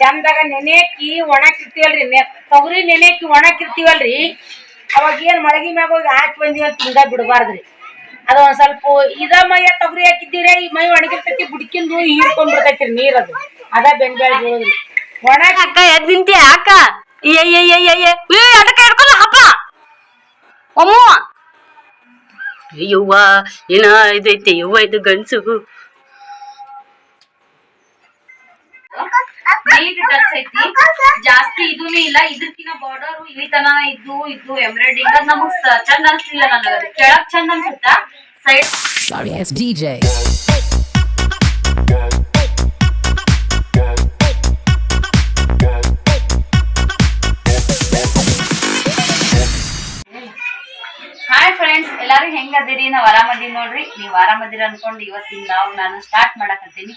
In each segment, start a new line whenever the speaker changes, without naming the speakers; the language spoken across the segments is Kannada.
ಚಂದಾಗ ನೆನೆಕಿ ಒಣಕಿರ್ತೀವಲ್ರಿ ನೆ ತೊಗರಿ ನೆನೆಕಿ ಒಣಕಿರ್ತೀವಲ್ರಿ? ಅವಾಗ ಏನು ಮಳಗಿ ಮ್ಯಾಗ ಹೋಗಿ ಹಾಕಿ ಬಂದಿವಿ ಅಂತ ಹಿಂಗ ಬಿಡಬಾರ್ದ್ರಿ. ಅದು ಒಂದ್ ಸ್ವಲ್ಪ ಇದ ಮೈಯ ತೊಗರಿ ಹಾಕಿದ್ದೀರ ಈ ಮೈ ಒಣಗಿರ್ತೈತಿ, ಬುಡ್ಕಿಂದು ಹೀರ್ಕೊಂಡ್ ಬಿಡ್ತೈತ್ರಿ ನೀರ್ ಅದು. ಅದ ಬೆಂಬೆಳ್ ಬೀಳೋದ್ರಿ ಒಣ
ಅಕ್ಕ, ಎದ್ ಅಕ್ಕ. ಅದಕ್ಕೆ ಹಿಡ್ಕೊಂಡ ಅಮ್ಮ ಅಯ್ಯವ್ವ, ಏನ ಇದೈತಿ, ಯವ್ವ, ಇದು ಗಂಡ್ಸು.
ನೀಟ್ ಟಚ್ ಐತಿ. ಜಾಸ್ತಿ ಇದೂನು ಇಲ್ಲ. ಇದಕ್ಕಿನ ಬಾರ್ಡರ್ ಇಲ್ಲಿ ತನ ಇದ್ದು ಇದ್ದು ಎಂಬ್ರಾಯ್ಡಿಂಗ್ ಅದ್ ನಮಗ್ ಸ- ಚಂದ ಅನ್ಸ್ಲಿಲ್ಲ ನನಗ ಕೆಳಕ್ ಕೆಳಗ್ ಚಂದ ಅನ್ಸುತ್ತ? ಸೈಡ್ ಫ್ರೆಂಡ್ಸ್ ಎಲ್ಲಾರು ಹೆಂಗದಿರಿ ನಾವ್ ಆರಾಮದಿ ನೋಡ್ರಿ. ನೀವ್ ಆರಾಮದಿರ ಅನ್ಕೊಂಡು ಇವತ್ತಿನ ನಾವು ನಾನು ಸ್ಟಾರ್ಟ್ ಮಾಡಕತ್ತೀನಿ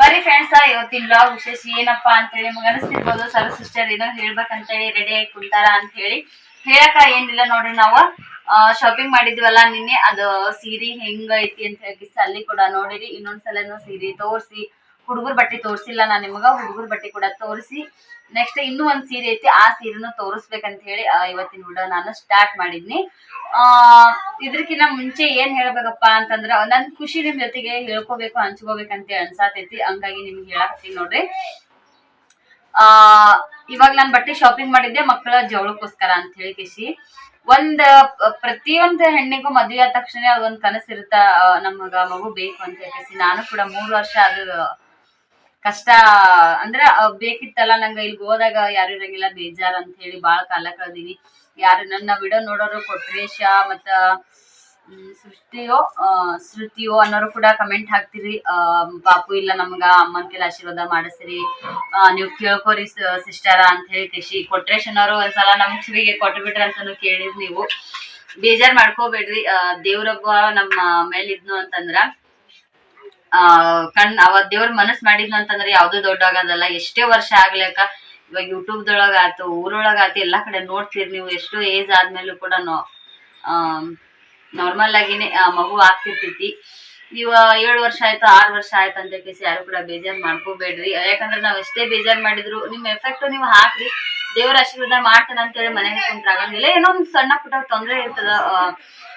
ಬರೀ ಫ್ರೆಂಡ್ಸ್ ಇವತ್ತಿನ ಬ್ಲಾಗ್ ವಿಶೇಷ ಏನಪ್ಪಾ ಅಂತ ಹೇಳಿ ನಿಮ್ಗೆ ಅನಿಸ್ತಿರ್ಬೋದು. ಸರ್ ಸಿಸ್ಟರ್ ಏನೋ ಹೇಳ್ಬೇಕಂತ ಹೇಳಿ ರೆಡಿ ಆಗಿ ಕುಂತಾರ ಅಂತ ಹೇಳಿ ಹೇಳಕ ಏನಿಲ್ಲ ನೋಡ್ರಿ ನಾವು. ಶಾಪಿಂಗ್ ಮಾಡಿದ್ವಲ್ಲ ನಿನ್ನೆ, ಅದು ಸೀರೆ ಹೆಂಗೈತಿ ಅಂತ ಹೇಳಿ ಅಲ್ಲಿ ಕೂಡ ನೋಡಿರಿ. ಇನ್ನೊಂದ್ಸಲನು ಸೀರೆ ತೋರಿಸಿ, ಹುಡುಗರ್ ಬಟ್ಟೆ ತೋರಿಸಿಲ್ಲ ನಾನು ನಿಮಗ, ಹುಡುಗರ್ ಬಟ್ಟೆ ಕೂಡ ತೋರಿಸಿ. ನೆಕ್ಸ್ಟ್ ಇನ್ನೂ ಒಂದ್ ಸೀರೆ ಐತಿ, ಆ ಸೀರೆನ ತೋರಿಸ್ಬೇಕಂತ ಹೇಳಿ ಇವತ್ತಿನ ವಿಡಿಯೋ ನಾನು ಸ್ಟಾರ್ಟ್ ಮಾಡಿದ್ನಿ. ಆ ಇದ್ರಕಿನ್ನ ಮುಂಚೆ ಏನ್ ಹೇಳ್ಬೇಕಪ್ಪ ಅಂತಂದ್ರ, ನನ್ ಖುಷಿ ನಿಮ್ ಜೊತೆಗೆ ಹೇಳ್ಕೋಬೇಕು, ಹಂಚ್ಕೋಬೇಕಂತ ಅನ್ಸಾತೈತಿ, ಹಂಗಾಗಿ ನಿಮ್ಗೆ ಹೇಳಾಕತ್ತೀನಿ ನೋಡ್ರಿ. ಆ, ಇವಾಗ ನಾನ್ ಬಟ್ಟೆ ಶಾಪಿಂಗ್ ಮಾಡಿದ್ದೆ, ಮಕ್ಕಳ ಜವಳಕ್ಕೋಸ್ಕರ ಅಂತ ಹೇಳಿ ಕೇಶಿ. ಒಂದ್, ಪ್ರತಿಯೊಂದ್ ಹೆಣ್ಣಿಗೂ ಮದ್ವೆ ಆದ ತಕ್ಷಣ ಅದೊಂದ್ ಕನಸಿರುತ್ತ ನಮಗ ಮಗು ಬೇಕು ಅಂತ ಹೇಳಿ ನಾನು ಕೂಡ ಮೂರ್ ವರ್ಷ ಅದು ಕಷ್ಟ, ಅಂದ್ರ ಬೇಕಿತ್ತಲ್ಲ, ನಂಗ ಇಲ್ಲಿ ಹೋದಾಗ ಯಾರು ಇರಂಗಿಲ್ಲ, ಬೇಜಾರ್ ಅಂತ ಹೇಳಿ ಬಾಳ ಕಾಲ ಕಳ್ದೀನಿ. ಯಾರು ನನ್ನ ವಿಡಿಯೋ ನೋಡೋರು ಕೊಟ್ರೇಶ ಮತ್ತ ಸೃಷ್ಟಿಯೋ ಶ್ರುತಿಯೋ ಅನ್ನೋರು ಕೂಡ ಕಮೆಂಟ್ ಹಾಕ್ತಿರಿ. ಪಾಪು ಇಲ್ಲ ನಮ್ಗ, ಅಮ್ಮನ ಕೆಲ ಆಶೀರ್ವಾದ ಮಾಡಿಸ್ರಿ. ನೀವು ಕೇಳ್ಕೊರಿ ಸಿಸ್ಟರ ಅಂತ ಹೇಳಿ ಕೃಷಿ ಕೊಟ್ರೇಶ್ ಅನ್ನೋರು ಒಂದ್ಸಲ ನಮ್ ಕಿವಿಗೆ ಕೊಟ್ಟು ಬಿಡ್ರಿ ಅಂತಾನು ಕೇಳಿರಿ ನೀವು. ಬೇಜಾರ್ ಮಾಡ್ಕೋಬೇಡ್ರಿ. ದೇವ್ರೊಬ್ಬ ನಮ್ಮ ಮೇಲಿದ್ನು ಅಂತಂದ್ರ ಆ ಕಣ್ ಅವ ದೇವ್ರ ಮನಸ್ ಮಾಡಿದ್ಲು ಅಂತಂದ್ರೆ ಯಾವ್ದು ದೊಡ್ಡ ಆಗೋದಲ್ಲ. ಎಷ್ಟೇ ವರ್ಷ ಆಗ್ಲೇಕ ಇವಾಗ ಯೂಟ್ಯೂಬ್ ದೊಳಗ ಆತು ಊರೊಳಗ ಆತು ಎಲ್ಲಾ ಕಡೆ ನೋಡ್ತೀರಿ ನೀವು. ಎಷ್ಟು ಏಜ್ ಆದ್ಮೇಲೂ ಕೂಡ ನಾರ್ಮಲ್ ಆಗಿನೇ ಆ, ಮಗು ಆಗ್ತಿರ್ತೈತಿ. ಇವ ಏಳು ವರ್ಷ ಆಯ್ತು ಆರು ವರ್ಷ ಆಯ್ತು ಅಂತ ಕೇಸಿ ಯಾರು ಕೂಡ ಬೇಜಾರ್ ಮಾಡ್ಕೋಬೇಡ್ರಿ. ಯಾಕಂದ್ರೆ ನಾವ್ ಎಷ್ಟೇ ಬೇಜಾರ್ ಮಾಡಿದ್ರು ನಿಮ್ ಎಫೆಕ್ಟ್ ನೀವು ಹಾಕ್ರಿ. ದೇವ್ರ ಆಶೀರ್ವಾದ ಮಾಡ್ತಾನ ಅಂತ ಹೇಳಿ ಮನೆಗೆ ಕುಂತ್ರಾಗಂಗಿಲ್ಲ ಏನೋ ಒಂದ್ ಸಣ್ಣ ಪುಟ್ಟ ತೊಂದ್ರೆ ಇರ್ತದ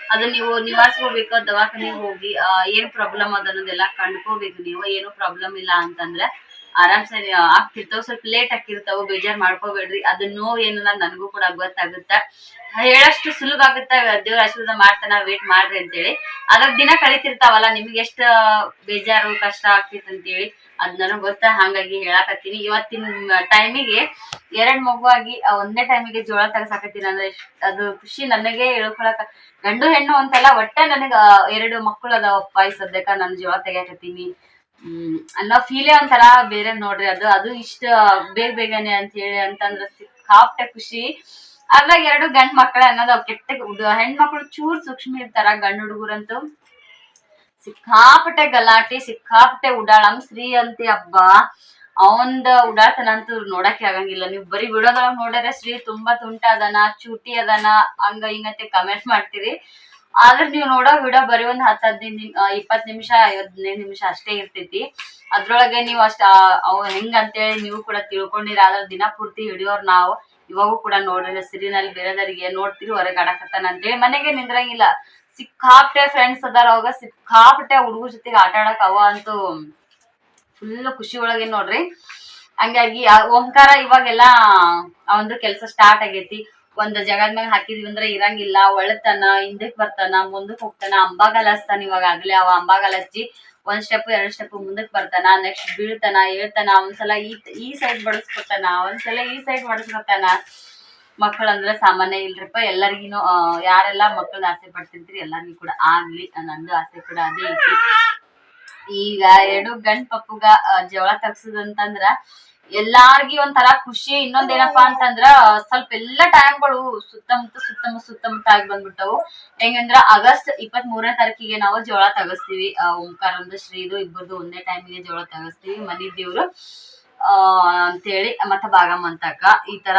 ಅದನ್ನ ನೀವು ನಿವಾರಿಸ್ಕೋಬೇಕು ದವಾಖಾನೆಗೆ ಹೋಗಿ ಏನ್ ಪ್ರಾಬ್ಲಮ್ ಅದ ಅನ್ನೋದೆಲ್ಲ ಕಂಡ್ಕೋಬೇಕು ನೀವು, ಏನು ಪ್ರಾಬ್ಲಮ್ ಇಲ್ಲ ಅಂತಂದ್ರೆ ಆರಾಮ್ಸೆ ಆಗ್ತಿರ್ತಾವ. ಸ್ವಲ್ಪ ಲೇಟ್ ಆಗಿರ್ತಾವ ಬೇಜಾರ್ ಮಾಡ್ಕೋಬೇಡ್ರಿ. ಅದ್ ನೋವು ಏನಲ್ಲ ನನಗೂ ಕೂಡ ಗೊತ್ತಾಗುತ್ತ? ಹೇಳಷ್ಟು ಸುಲಭ ಆಗುತ್ತ? ದೇವ್ರ ಆಶೀರ್ವಾದ ಮಾಡ್ತಾನ ವೇಟ್ ಮಾಡ್ರಿ ಅಂತೇಳಿ. ಅದ್ರ ದಿನ ಕಳಿತಿರ್ತಾವಲ್ಲ, ನಿಮ್ಗೆ ಎಷ್ಟ ಬೇಜಾರು, ಕಷ್ಟ ಆಗ್ತಿತ್ತು ಅಂತೇಳಿ ಅದ್ ನನಗ್ ಗೊತ್ತ? ಹಂಗಾಗಿ ಹೇಳಾಕತ್ತೀನಿ. ಇವತ್ತಿನ ಟೈಮಿಗೆ ಎರಡ್ ಮಗುವಾಗಿ ಒಂದೇ ಟೈಮಿಗೆ ಜೋಳ ತಗಸಾಕತ್ತೀನಿ ಅಂದ್ರೆ ಅದು ಖುಷಿ ನನಗೆ ಹೇಳ್ಕೊಳಕ ಗಂಡು ಹೆಣ್ಣು ಅಂತಲ್ಲ, ಒಟ್ಟ ನನಗ ಎರಡು ಮಕ್ಕಳು ಅದಾವಪ್ಪ ಈ ಸದ್ಯಕ್ಕ. ನಾನು ಜೋಳ ತೆಗಿಯಾಕತ್ತೀನಿ. ಅನ್ನೋ ಫೀಲೇ ಒಂಥರ ಬೇರೆ ನೋಡ್ರಿ ಅದು. ಅದು ಇಷ್ಟ ಬೇಗ ಬೇಗನೆ ಅಂತ ಹೇಳಿ ಅಂತಂದ್ರೆ ಸಿಕ್ಕಾಪ್ಟೆ ಖುಷಿ. ಅದ್ರಾಗ ಎರಡು ಗಂಡ್ ಮಕ್ಕಳೇ ಅನ್ನೋದು ಕೆಟ್ಟ ಹೆಣ್ಮಕ್ಳು ಚೂರ್ ಸೂಕ್ಷ್ಮ ಇರ್ತಾರ ಗಂಡ ಹುಡುಗರಂತೂ. ಸಿಕ್ಕಾಪಟ್ಟೆ ಗಲಾಟೆ, ಸಿಕ್ಕಾಪಟ್ಟೆ ಉಡಾಳಂ. ಶ್ರೀ ಅಂತಿ ಹಬ್ಬ. ಅವಂದ ಉಡಾತನ ಅಂತೂ ನೋಡಕ್ಕೆ ಆಗಂಗಿಲ್ಲ. ನೀವು ಬರೀ ವಿಡಿಯೋದೊಳಗೆ ನೋಡಿದ್ರೆ ಶ್ರೀ ತುಂಬಾ ತುಂಟ ಅದನ, ಚೂಟಿ ಅದನ, ಹಂಗ ಹಿಂಗಂತೆ ಕಮೆಂಟ್ ಮಾಡ್ತೀರಿ. ಆದ್ರೆ ನೀವು ನೋಡೋ ವಿಡಿಯೋ ಬರೀ ಒಂದ್ ಹತ್ತು ಹದಿನೈದು ಇಪ್ಪತ್ ನಿಮಿಷ, ಹದಿನೈದು ನಿಮಿಷ ಅಷ್ಟೇ ಇರ್ತೈತಿ. ಅದ್ರೊಳಗೆ ನೀವು ಅಷ್ಟ ಅವ್ ಹೆಂಗ ಅಂತೇಳಿ ನೀವು ಕೂಡ ತಿಳ್ಕೊಂಡಿರ ಅದ್ರ ದಿನ ಪೂರ್ತಿ ಹಿಡಿಯೋರ್ ನಾವು. ಇವಾಗೂ ಕೂಡ ನೋಡಿದ್ರೆ ಸಿರಿನಲ್ಲಿ ಬೇರೆದವ್ರಿಗೆ ನೋಡ್ತೀರಿ ಹೊರಗೆ ಆಡಕತ್ತಾನ ಅಂತೇಳಿ ಮನೆಗೆ ನಿಂದ್ರಂಗಿಲ್ಲ. ಸಿಕ್ಕಾಪಟ್ಟೆ ಫ್ರೆಂಡ್ಸ್ ಅದಾರ ಅವಾಗ, ಸಿಕ್ಕಾಪಟ್ಟೆ ಹುಡುಗರ ಜೊತೆಗೆ ಆಟ ಆಡಕ್ ಅವ ಅಂತೂ ಫುಲ್ ಖುಷಿ ಒಳಗೆ ನೋಡ್ರಿ. ಹಂಗಾಗಿ ಓಂಕಾರ ಇವಾಗೆಲ್ಲ ಒಂದು ಕೆಲಸ ಸ್ಟಾರ್ಟ್ ಆಗೈತಿ. ಒಂದ್ ಜಗದ್ ಮ್ಯಾಗ ಹಾಕಿದ್ವಿ ಅಂದ್ರೆ ಇರಂಗಿಲ್ಲ, ಒಳತನ, ಹಿಂದಕ್ ಬರ್ತಾನ, ಮುಂದಕ್ ಹೋಗ್ತಾನ ಅಂಬಾಗಲ್ ಇವಾಗ ಆಗ್ಲೇ ಅವ ಅಂಬಾಗಲ್ ಹಚ್ಚಿ ಒಂದ್ ಸ್ಟೆಪ್ ಎರಡ್ ಸ್ಟೆಪ್ ಮುಂದಕ್ ಬರ್ತಾನ ನೆಕ್ಸ್ಟ್ ಬೀಳ್ತಾನ ಹೇಳ್ತಾನ ಒಂದ್ಸಲ ಈ ಈ ಸೈಡ್ ಬಡಸ್ಕೊತಾನ, ಒಂದ್ಸಲ ಈ ಸೈಡ್ ಬಡಸ್ಕೊತಾನ. ಮಕ್ಕಳಂದ್ರೆ ಸಾಮಾನ್ಯ ಇಲ್ರಿಪ್ಪ ಎಲ್ಲರಿಗೂ ಯಾರೆಲ್ಲ ಮಕ್ಕಳನ್ನ ಆಸೆ ಪಡ್ತಿರ್ತೀರಿ ಎಲ್ಲರಿಗೂ ಕೂಡ ಆಗ್ಲಿ, ನಂದು ಆಸೆ ಕೂಡ ಅದೇ ಐತಿ. ಈಗ ಎರಡು ಗಂಡ್ ಪಪ್ಪುಗ ಜವಳ ತಗ್ಸುದಂತಂದ್ರ ಎಲ್ಲಾರ್ಗಿ ಒಂಥರ ಖುಷಿ ಇನ್ನೊಂದೇನಪ್ಪಾ ಅಂತಂದ್ರ ಸ್ವಲ್ಪ ಎಲ್ಲಾ ಟೈಮ್ಗಳು ಸುತ್ತಮುತ್ತ ಸುತ್ತಮುತ್ತ ಸುತ್ತಮುತ್ತ ಆಗಿ ಬಂದ್ಬಿಟ್ಟವು. ಹೆಂಗಂದ್ರ ಆಗಸ್ಟ್ ಇಪ್ಪತ್ ಮೂರನೇ ತಾರೀಕಿಗೆ ನಾವು ಜೋಳ ತಗಸ್ತೀವಿ. ಆ, ಓಂಕಾರ ಒಂದು ಶ್ರೀದು ಇಬ್ಬರದು ಒಂದೇ ಟೈಮಿಗೆ ಜೋಳ ತಗಸ್ತೀವಿ. ಮನಿ ದೇವ್ರು. ಅಂತೇಳಿ ಮತ್ತೆ ಬಾಗಮ್ಮ ಅಂತಕ್ಕ. ಈ ತರ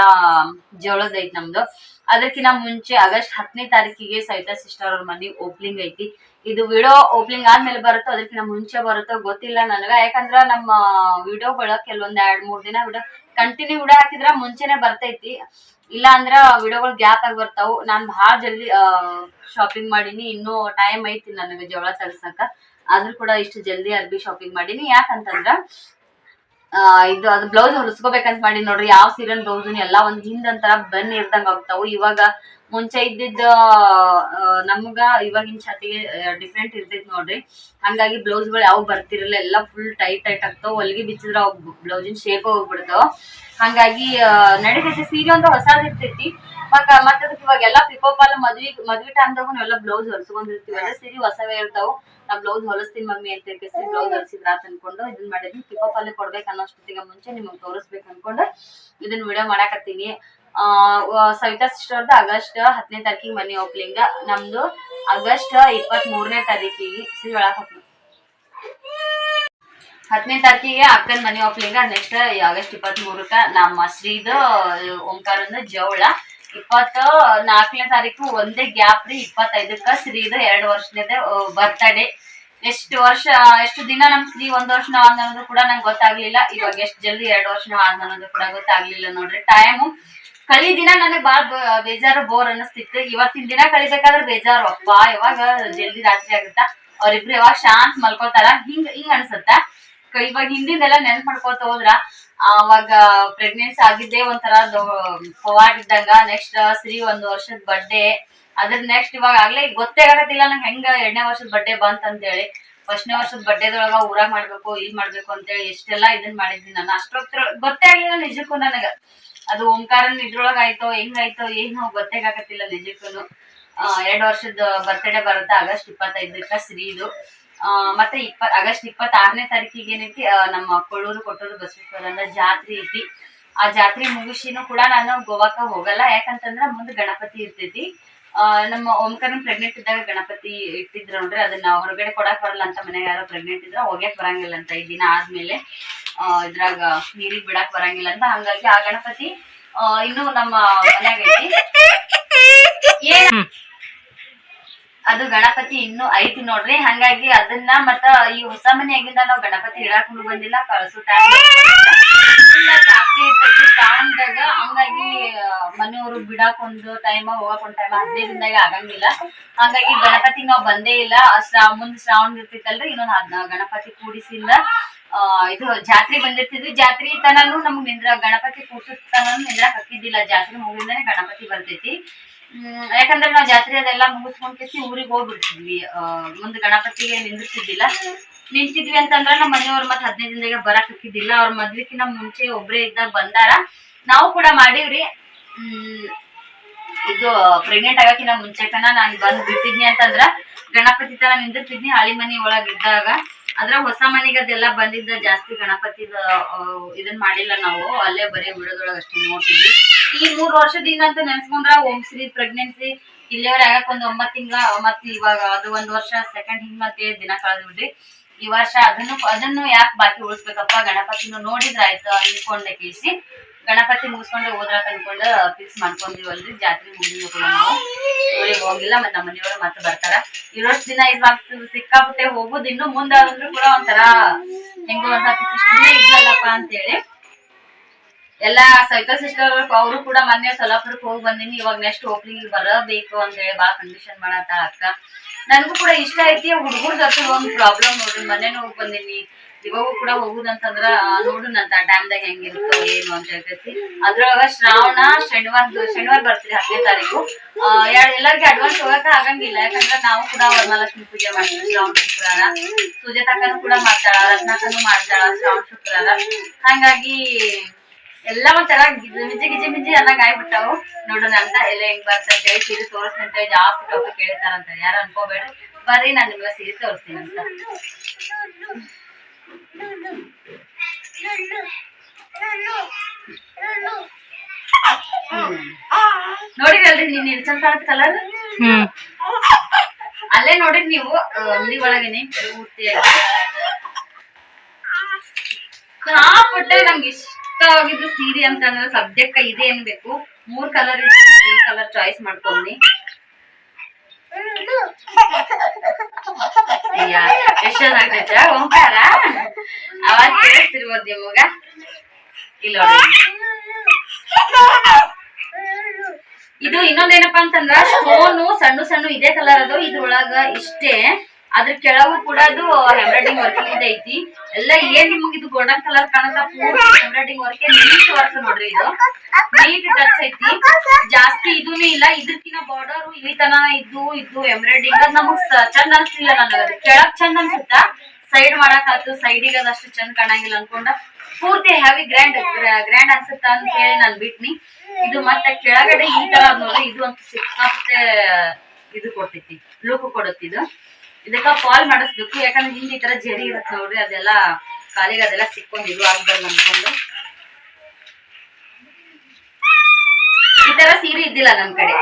ಜೋಳದ ಐತಿ ನಮ್ದು. ಅದಕ್ಕಿಂತ ಮುಂಚೆ ಆಗಸ್ಟ್ ಹತ್ತನೇ ತಾರೀಕಿಗೆ ಸವಿತಾ ಸಿಸ್ಟರ್ ಅವ್ರ ಮನೆ ಓಪನಿಂಗ್ ಐತಿ. ಇದು ವಿಡಿಯೋ ಓಪನಿಂಗ್ ಆದ್ಮೇಲೆ ಬರುತ್ತೋ ಅದಕ್ಕಿಂತ ಮುಂಚೆ ಬರುತ್ತೋ ಗೊತ್ತಿಲ್ಲ ನನಗ. ಯಾಕಂದ್ರ ನಮ್ಮ ವಿಡಿಯೋಗಳ ಕೆಲವೊಂದ್ ಎರಡ್, ಮೂರ್ ದಿನ ವಿಡಿಯೋ ಕಂಟಿನ್ಯೂ ವಿಡಿಯೋ ಹಾಕಿದ್ರ ಮುಂಚೆನೆ ಬರ್ತೈತಿ. ಇಲ್ಲ ಅಂದ್ರ ವಿಡಿಯೋಗಳು ಗ್ಯಾಪ್ ಆಗಿ ಬರ್ತಾವು. ನಾನ್ ಬಹಳ ಜಲ್ದಿ ಶಾಪಿಂಗ್ ಮಾಡೀನಿ. ಇನ್ನೂ ಟೈಮ್ ಐತಿ ನನಗೆ ಜೋಳ ತರ್ಸಕ. ಆದ್ರೂ ಕೂಡ ಇಷ್ಟು ಜಲ್ದಿ ಅರ್ಬಿ ಶಾಪಿಂಗ್ ಮಾಡೀನಿ. ಯಾಕಂತಂದ್ರ ಇದು ಅದು ಬ್ಲೌಸ್ ಹೊಲಿಸ್ಕೋಬೇಕಂತ ಮಾಡಿ ನೋಡ್ರಿ, ಯಾವ ಸೀರೆನ್ ಬ್ಲೌಸ್ ಎಲ್ಲಾ ಒಂದ್ ಹಿಂದ್ ಒಂಥರ ಬನ್ ಇರ್ದಂಗ ಆಗ್ತಾವು ಇವಾಗ ಮುಂಚೆ ಇದ್ದಿದ್ದ ನಮ್ಗ ಇವಾಗಿನ ಛಾತಿಗೆ ಡಿಫ್ರೆಂಟ್ ಇರ್ತೈತಿ ನೋಡ್ರಿ. ಹಂಗಾಗಿ ಬ್ಲೌಸ್ಗಳು ಯಾವ ಬರ್ತಿರಲ್ಲ, ಎಲ್ಲಾ ಫುಲ್ ಟೈಟ್ ಟೈಟ್ ಆಗ್ತಾವ. ಹೊಲಿಗೆ ಬಿಚ್ಚಿದ್ರ ಬ್ಲೌಸಿನ ಶೇಪ್ ಹೋಗ್ಬಿಡ್ತಾವ. ಹಂಗಾಗಿ ನಡೀತೈತಿ. ಸೀರೆ ಒಂದು ಹೊಸಾದ್ ಇರ್ತೈತಿ. ಮತ್ತ ಮತ್ತ ಅದಕ್ಕೆ ಇವಾಗ ಎಲ್ಲಾ ಪಿಕೋಪಾಲ ಮದ್ವಿ ಮದ್ವಿ ಟೈಮ್ದಾಗೂ ನಾವೆಲ್ಲ ಬ್ಲೌಸ್ ಹೊಲ್ಸ್ಕೊಂಡಿರ್ತೀವಲ್ಲ ಸಿರಿ ಹೊಸವೇ ಇರ್ತಾವ ನಾ ಬ್ಲೌಸ್ ಹೊಲಿಸ್ತೀನಿ ಮಮ್ಮಿ ಅಂತ ಹೇಳಿ ಬ್ಲೌಸ್ ಹೊಲಿಸಿದ್ರ ಅಂತ ಅನ್ಕೊಂಡು ಇದನ್ನ ಮಾಡಿದ್ವಿ. ಪಿಕೋಪಾಲೆ ಕೊಡ್ಬೇಕು ಅನ್ನೋಷ್ಟೊತ್ತಿಗೆ ಮುಂಚೆ ನಿಮಗ್ ತೋರಿಸ್ಬೇಕು ಅನ್ಕೊಂಡು ಇದನ್ನ ವಿಡಿಯೋ ಮಾಡಾಕತ್ತೀನಿ. ಆ ಸವಿತಾ ಸಿಸ್ಟರ್ದು ಆಗಸ್ಟ್ ಹತ್ತನೇ ತಾರೀಕಿಗೆ ಮನಿ ಓಪನಿಂಗ್ ನಮ್ದು ಆಗಸ್ಟ್ ಇಪ್ಪತ್ತ್ ಮೂರನೇ ತಾರೀಕಿಗೆ ಸೀರೆ ಒಳಗೆ ಹತ್ತನೇ ತಾರೀಕಿಗೆ ಅಕ್ಕನ ಮನಿ ಒಪ್ಲಿಂಗ ನೆಕ್ಸ್ಟ್ ಆಗಸ್ಟ್ ಇಪ್ಪತ್ತ್ ಮೂರಕ್ಕ ನಮ್ಮ ಶ್ರೀದು ಓಂಕಾರ ಜವಳ. ಇಪ್ಪತ್ತ, ನಾಲ್ಕನೇ ತಾರೀಕು ಒಂದೇ ಗ್ಯಾಪ್ ರೀ, ಇಪ್ಪತ್ತೈದಕ್ಕ ಶ್ರೀದು ಎರಡು ವರ್ಷದ ಬರ್ತಡೇ ಎಷ್ಟು ವರ್ಷ, ಎಷ್ಟು ದಿನ ನಮ್ ಶ್ರೀ ಒಂದ್ ವರ್ಷ ಆದ್ ಅನ್ನೋದು ಕೂಡ ನಂಗೆ ಗೊತ್ತಾಗ್ಲಿಲ್ಲ. ಇವಾಗ ಎಷ್ಟು ಜಲ್ದಿ ಎರಡು ವರ್ಷ ಆದ್ ಅನ್ನೋದು ಕೂಡ ಗೊತ್ತಾಗ್ಲಿಲ್ಲ ನೋಡ್ರಿ. ಟೈಮು ಕಳಿ ದಿನ ನನಗೆ ಬಾಳ ಬೇಜಾರು ಬೋರ್ ಅನ್ನಿಸ್ತಿತ್ತು. ಇವತ್ತಿನ ದಿನ ಕಳಿಬೇಕಾದ್ರೆ ಬೇಜಾರು. ಅಪ್ಪ, ಯಾವಾಗ ಜಲ್ದಿ ರಾತ್ರಿ ಆಗುತ್ತಾ? ಅವ್ರಿಬ್ರು ಯಾವಾಗ ಶಾಂತ ಮಲ್ಕೋತಾರ? ಹಿಂಗ್ ಹಿಂಗ್ ಅನ್ಸತ್ತ? ಇವಾಗ ಹಿಂದಿಂದೆಲ್ಲ ನೆನ್ಪ್ ಮಾಡ್ಕೋತ ಹೋದ್ರ ಅವಾಗ ಪ್ರೆಗ್ನೆನ್ಸಿ ಆಗಿದ್ದೇ ಒಂಥರ ಪವಾಡ್ ಇದ್ದಂಗ ನೆಕ್ಸ್ಟ್ ಶ್ರೀ ಒಂದ್ ವರ್ಷದ ಬರ್ಡೇ ಅದ್ರ ನೆಕ್ಸ್ಟ್ ಇವಾಗ ಆಗ್ಲೇ ಗೊತ್ತೇ ಆಗತ್ತಿಲ್ಲ ನಂಗೆ ಹೆಂಗ ಎರಡನೇ ವರ್ಷದ ಬಂತ ಅಂತೇಳಿ ಫಸ್ಟ್ನೇ ವರ್ಷದ ಬರ್ಡೇದೊಳಗ ಊರಾಗ ಮಾಡ್ಬೇಕು ಇಲ್ಲಿ ಮಾಡ್ಬೇಕು ಅಂತೇಳಿ ಎಷ್ಟೆಲ್ಲ ಇದನ್ ಮಾಡಿದ್ವಿ ನಾನು. ಅಷ್ಟೊತ್ತರ ಗೊತ್ತೇ ಆಗ್ಲಿಲ್ಲ ನಿಜಕ್ಕೂ ನನಗ. ಅದು ಓಂಕಾರನ್ ಇದ್ರೊಳಗ ಆಯ್ತೋ ಹೆಂಗಾಯ್ತೋ ಏನು ಗೊತ್ತೇ ಆಗತ್ತಿಲ್ಲ ನಿಜಕ್ಕೂನು. ಎರಡು ವರ್ಷದ ಬರ್ತಡೇ ಬರುತ್ತೆ ಆಗಸ್ಟ್ ಇಪ್ಪತ್ತೈದಕ್ಕ ಶ್ರೀದು ಮತ್ತೆ ಇಪ್ಪ ಆಗಸ್ಟ್ ಇಪ್ಪತ್ತಾರನೇ ತಾರೀಕಿಗೆ ಏನೈತಿ ನಮ್ಮ ಕೊಳ್ಳೂರು ಕೊಟ್ಟೂರು ಬಸವೇಶ್ವರ ಜಾತ್ರೆ ಐತಿ. ಆ ಜಾತ್ರೆ ಮುಗಿಸಿನೂ ಕೂಡ ನಾನು ಗೋವಾಕ ಹೋಗಲ್ಲ. ಯಾಕಂತಂದ್ರ ಮುಂದೆ ಗಣಪತಿ ಇರ್ತೈತಿ. ನಮ್ಮ ಓಂಕಾರನ್ ಪ್ರೆಗ್ನೆಂಟ್ ಇದ್ದಾಗ ಗಣಪತಿ ಇಟ್ಟಿದ್ರು ನೋಡ್ರಿ, ಅದನ್ನ ಹೊರಗಡೆ ಕೊಡಕ್ ಬರಲ್ಲ ಅಂತ ಮನೆಗೆ ಯಾರೋ ಪ್ರೆಗ್ನೆಂಟ್ ಇದ್ರ, ಹೋಗ್ಯಾಕ್ ಬರಂಗಿಲ್ಲ ಅಂತ ಐದ್ ದಿನ ಆದ್ಮೇಲೆ ಇದ್ರಾಗ ನೀರಿಗೆ ಬಿಡಕ್ ಬರಂಗಿಲ್ಲ ಅಂತ. ಹಂಗಾಗಿ ಆ ಗಣಪತಿ ಇನ್ನು ನಮ್ಮ ಮನ್ಯಾಗ ಐತಿ. ಏನ್ ಅದು ಗಣಪತಿ ಇನ್ನು ಐತಿ ನೋಡ್ರಿ. ಹಂಗಾಗಿ ಅದನ್ನ ಮತ್ತ ಈ ಹೊಸ ಮನೆಯಾಗಿಂದ ನಾವು ಗಣಪತಿ ಇಡಾಕೊಂಡು ಬಂದಿಲ್ಲ. ಕಳಸು ಶ್ರಾವಣದಾಗ ಹಂಗಾಗಿ ಮನೆಯವರು ಬಿಡಾಕ್ ಒಂದು ಟೈಮ್ ಹೋಗಕ್ ಒಂದ್ ಟೈಮ್ ಹದಿನೈದು ದಿನದಾಗ ಆಗಂಗಿಲ್ಲ. ಹಂಗಾಗಿ ಗಣಪತಿ ನಾವು ಬಂದೇ ಇಲ್ಲ. ಶ್ರಾವ ಮುಂದ್ ಶ್ರಾವಣ ಇರ್ತಿತ್ತಲ್ರಿ ಇನ್ನೊಂದ್ ಗಣಪತಿ ಕೂಡಿಸಿಂದ ಆ, ಇದು ಜಾತ್ರೆ ಬಂದಿರ್ತಿದ್ವಿ. ಜಾತ್ರೆ ತನನು ನಮ್ಗ್ ನಿಂದ್ರ ಗಣಪತಿ ಕೂರ್ಸಿದ ತನನು ನಿಂದ್ರಾಕ್ ಜಾತ್ರೆ ಮುಗಿದಿಂದಾನೆ ಗಣಪತಿ ಬರ್ತೈತಿ. ಯಾಕಂದ್ರೆ ನಾವು ಜಾತ್ರೆ ಅದೆಲ್ಲ ಮುಗಿಸ್ಕೊಂಡ್ ಕೇಸಿ ಊರಿಗೆ ಹೋಗ್ಬಿಡ್ತಿದ್ವಿ. ಮುಂದೆ ಗಣಪತಿಗೆ ನಿಂದಿರ್ತಿದ್ದಿಲ್ಲ. ನಿಂತಿದ್ವಿ ಅಂತಂದ್ರ ನಮ್ಮ ಮನೆಯವ್ರ ಮತ್ತೆ ಹದಿನೈದು ದಿನದಾಗ ಬರಾಕ್ ಹಾಕಿದ್ದಿಲ್ಲ ಅವ್ರ ಮದ್ವಿಕಿನ ಮುಂಚೆ ಒಬ್ರೇ ಇದ್ದಾಗ ಬಂದಾರ. ನಾವು ಕೂಡ ಮಾಡೀವ್ರಿ. ಹ್ಮ್. ಇದು ಪ್ರೆಗ್ನೆಂಟ್ ಆಗಕ್ಕಿಂತ ಮುಂಚೆಕನ ನಾನು ಬಂದ್ ಬಿಟ್ಟಿದ್ನಿ ಅಂತಂದ್ರ ಗಣಪತಿ ತರ ನಿಂದಿರ್ತಿದ್ನಿ ಹಳಿ ಮನಿ ಒಳಗ್ ಇದ್ದಾಗ. ಅದ್ರ ಹೊಸ ಮನೆಗೆ ಅದೆಲ್ಲ ಬಂದಿದ್ದ ಜಾಸ್ತಿ ಗಣಪತಿದ ಇದನ್ ಮಾಡಿಲ್ಲ ನಾವು. ಅಲ್ಲೇ ಬರೀ ವಿಡಿಯೋದೊಳಗ ಅಷ್ಟೇ ನೋಡ್ತಿದ್ವಿ. ಈ ಮೂರ್ ವರ್ಷದಿಂದ ಅಂತ ನೆನ್ಸ್ಕೊಂಡ್ರ ಓಂ ಶ್ರೀ ಪ್ರೆಗ್ನೆನ್ಸಿ ಇಲ್ಲಿವರೆ ಆಗಕ್ ಒಂದ್ ಒಂಬತ್ ತಿಂಗಳ ಮತ್ ಇವಾಗ ಅದು ಒಂದ್ ವರ್ಷ ಸೆಕೆಂಡ್ ಹಿಂಗ್ ಮತ್ತೆ ದಿನ ಕಳೆದ್ ಬಿಡ್ರಿ ಈ ವರ್ಷ ಅದನ್ನು ಅದನ್ನು ಯಾಕೆ ಬಾಕಿ ಉಳಿಸ್ಬೇಕಪ್ಪ? ಗಣಪತಿನ ನೋಡಿದ್ರ ಆಯ್ತು, ಅನ್ಕೊಂಡೆ ಕೇಸಿ ಗಣಪತಿ ಮುಗಿಸ್ಕೊಂಡು ಹೋದ್ರಾಕ ಅನ್ಕೊಂಡು ಫಿಕ್ಸ್ ಮಾಡ್ಕೊಂಡಿವಲ್ರಿ, ಜಾತ್ರೆ ಮುಗಿದ ನಾವು. ಹೋಗಿಲ್ಲ, ಮತ್ತೆ ನಮ್ಮ ಮನೆಯವರು ಮತ್ತೆ ಬರ್ತಾರ. ಇರೋಷ್ಟು ದಿನ ಇವಾಗ ಸಿಕ್ಕಾಪಟ್ಟೆ ಹೋಗುದು. ಇನ್ನು ಮುಂದಾದ್ರೂ ಕೂಡ ಒಂಥರ ಹೆಂಗೋ ಒಂದ್ ಇಷ್ಟನೇ ಇದ್ಲಲ್ಲಪ್ಪ ಅಂತೇಳಿ. ಎಲ್ಲಾ ಸೈಕಲ್ ಸಿಸ್ಟರ್ ಅವರು ಕೂಡ ಮೊನ್ನೆ ಸೊಲಾಪುರಕ್ಕೆ ಹೋಗಿ ಬಂದಿನಿ. ಇವಾಗ ನೆಕ್ಸ್ಟ್ ಓಪನಿಂಗ್ ಬರಬೇಕು ಅಂತ ಹೇಳಿ ಬಾ ಕಂಡೀಷನ್ ಮಾಡತ್ತ ಅಕ್ಕ. ನನಗೂ ಕೂಡ ಇಷ್ಟ ಐತಿ. ಹುಡುಗರ ಜೊತೆ ಒಂದ್ ಪ್ರಾಬ್ಲಮ್ ನೋಡ್ರಿ. ಮೊನ್ನೆನೂ ಹೋಗಿ ಬಂದಿನಿ. ಇವಾಗೂ ಕೂಡ ಹೋಗುದಂತಂದ್ರ ನೋಡುನಂತ ಟೈಮ್ದಾಗ ಹೆಂಗಿರುತ್ತೋ ಏನು ಅಂತ ಹೇಳ್ತೈತಿ ಅದ್ರೊಳಗ ಶ್ರಾವಣ, ಶನಿವಾರ ಶನಿವಾರ ಬರ್ತೀರಿ ಹತ್ತನೇ ತಾರೀಕು. ಎಲ್ಲರಿಗೂ ಅಡ್ವಾನ್ಸ್ ಹೋಗಕ ಆಗಂಗಿಲ್ಲ, ಯಾಕಂದ್ರ ನಾವು ಕೂಡ ವರಮಹಾಲಕ್ಷ್ಮಿ ಪೂಜೆ ಮಾಡ್ತೀವಿ, ಶ್ರಾವಣ ಶುಕ್ರವಾರ. ಸುಜಾತಕ್ಕನು ಕೂಡ ಮಾಡ್ತಾಳ, ರತ್ನಾಕನು ಮಾಡ್ತಾಳ ಶ್ರಾವಣ ಶುಕ್ರವಾರ. ಹಂಗಾಗಿ ಎಲ್ಲ ಒಂಥರ ಮಿಜಿ ಗಿಜಿ ಮಿಜಿ ಎಲ್ಲ ಗಾಯ್ಬಿಟ್ಟಾವು ನೋಡೋಣ ಅಂತ ಎಲ್ಲ ಹೆಂಗ್ ಬರ್ತ ಅಂತ ಹೇಳಿ, ಸೀರೆ ತೋರಿಸ್ತಂತ ಜಾಸ್ತಿ ಕೇಳ್ತಾರಂತ ಯಾರು ಅನ್ಕೋಬೇಡ್ರಿ ಬರ್ರಿ, ನಾನು ನಿಮ್ಗೆ ಸೀರೆ ತೋರಿಸ್ತೀನಿ ಅಂತ. ನೋಡಿರಲ್ರಿ ನೀನ್ ಚಂದ ಕಾಣತ್ ಕಲರ್
ಹ್ಮ್.
ಅಲ್ಲೇ ನೋಡಿರಿ ನೀವು ಅಲ್ಲಿ ಅಂಗಡಿ ಒಳಗೇನೆ ಪೂರ್ತಿಯಾಗಿ ನಮ್ಗೆ ನಂಗೆ ಇಷ್ಟವಾಗಿದ್ದು ಸೀರೆ ಅಂತಂದ್ರೆ ಸಬ್ಜೆಕ್ಟ್ ಇದೆ ಅನ್ಬೇಕು. ಮೂರ್ ಕಲರ್ ಈ ಕಲರ್ ಚಾಯ್ಸ್ ಮಾಡ್ಕೊಂಡಿ ನಿಮಗ ಇಲ್ಲ ನೋಡಿ ಇದು ಇನ್ನೊಂದೇನಪ್ಪಾ ಅಂತಂದ್ರ ಸ್ಟೋನು ಸಣ್ಣ ಸಣ್ಣ ಇದೇ ಕಲರ್ ಅದು ಇದ್ರೊಳಗ ಇಷ್ಟೇ. ಅದ್ರ ಕೆಳಗು ಕೂಡ ಅದು ಎಂಬ್ರಾಯ್ಡಿಂಗ್ ವರ್ಕ್ ಐತಿ ಎಲ್ಲ ಏನ್ ನಿಮ್ಗೆ ಇದು ಗೋಲ್ಡನ್ ಕಲರ್ ಕಾಣತ್ತ? ಪೂರ್ತಿ ಎಂಬ್ರಾಯ್ಡಿಂಗ್ ವರ್ಕ್ ನೀಟ್ ವರ್ಕ್ ನೋಡ್ರಿ ಇದು. ನೀಟ್ ಟಚ್ ಐತಿ. ಜಾಸ್ತಿ ಇದೂನು ಇಲ್ಲ. ಇದಕ್ಕಿನ ಬಾರ್ಡರ್ ಇಲ್ಲಿ ತನ ಇದ್ದು ಇದ್ದು ಎಂಬ್ರಾಯ್ಡಿಂಗ್ ಅದ್ ನಮಗ್ ಚಂದ ಅನ್ಸಲಿಲ್ಲ ನನಗ ಕೆಳಗ್ ಚಂದ ಅನ್ಸುತ್ತ? ಸೈಡ್ ಮಾಡಕ್ ಆತು. ಸೈಡಿಗೆ ಅದಷ್ಟು ಚಂದ ಕಾಣಂಗಿಲ್ಲ ಅನ್ಕೊಂಡ. ಪೂರ್ತಿ ಹ್ಯಾವಿ ಗ್ರ್ಯಾಂಡ್ ಗ್ರ್ಯಾಂಡ್ ಅನ್ಸುತ್ತ ಅಂತ ಹೇಳಿ ನಾನ್ ಬಿಟ್ನಿ. ಇದು ಮತ್ತೆ ಕೆಳಗಡೆ ಈ ತರ ನೋಡ್ರಿ, ಇದು ಅಂತ ಸಿಕ್ಕಾಪಟ್ಟೆ ಇದು ಕೊಡ್ತೈತಿ. ಲುಕ್ ಕೊಡುತ್ತಿದ್ದು ಇದು. ಇದಕ್ಕ ಫಾಲ್ ಮಾಡಿಸ್ಬೇಕು, ಯಾಕಂದ್ರೆ ಹಿಂದೆ ಈ ತರ ಜರಿ ಇರತ್ತೆ ನೋಡ್ರಿ, ಅದೆಲ್ಲ ಕಾಲಿಗೆ ಅದೆಲ್ಲ ಸಿಕ್ಕೊಂಡು ಇದು ಆಗ್ಬಾರ್ದು ಅನ್ಕೊಂಡು. ಈ ತರ ಸೀರೆ ಇದ್ದಿಲ್ಲ ನಮ್ ಕಡೆ.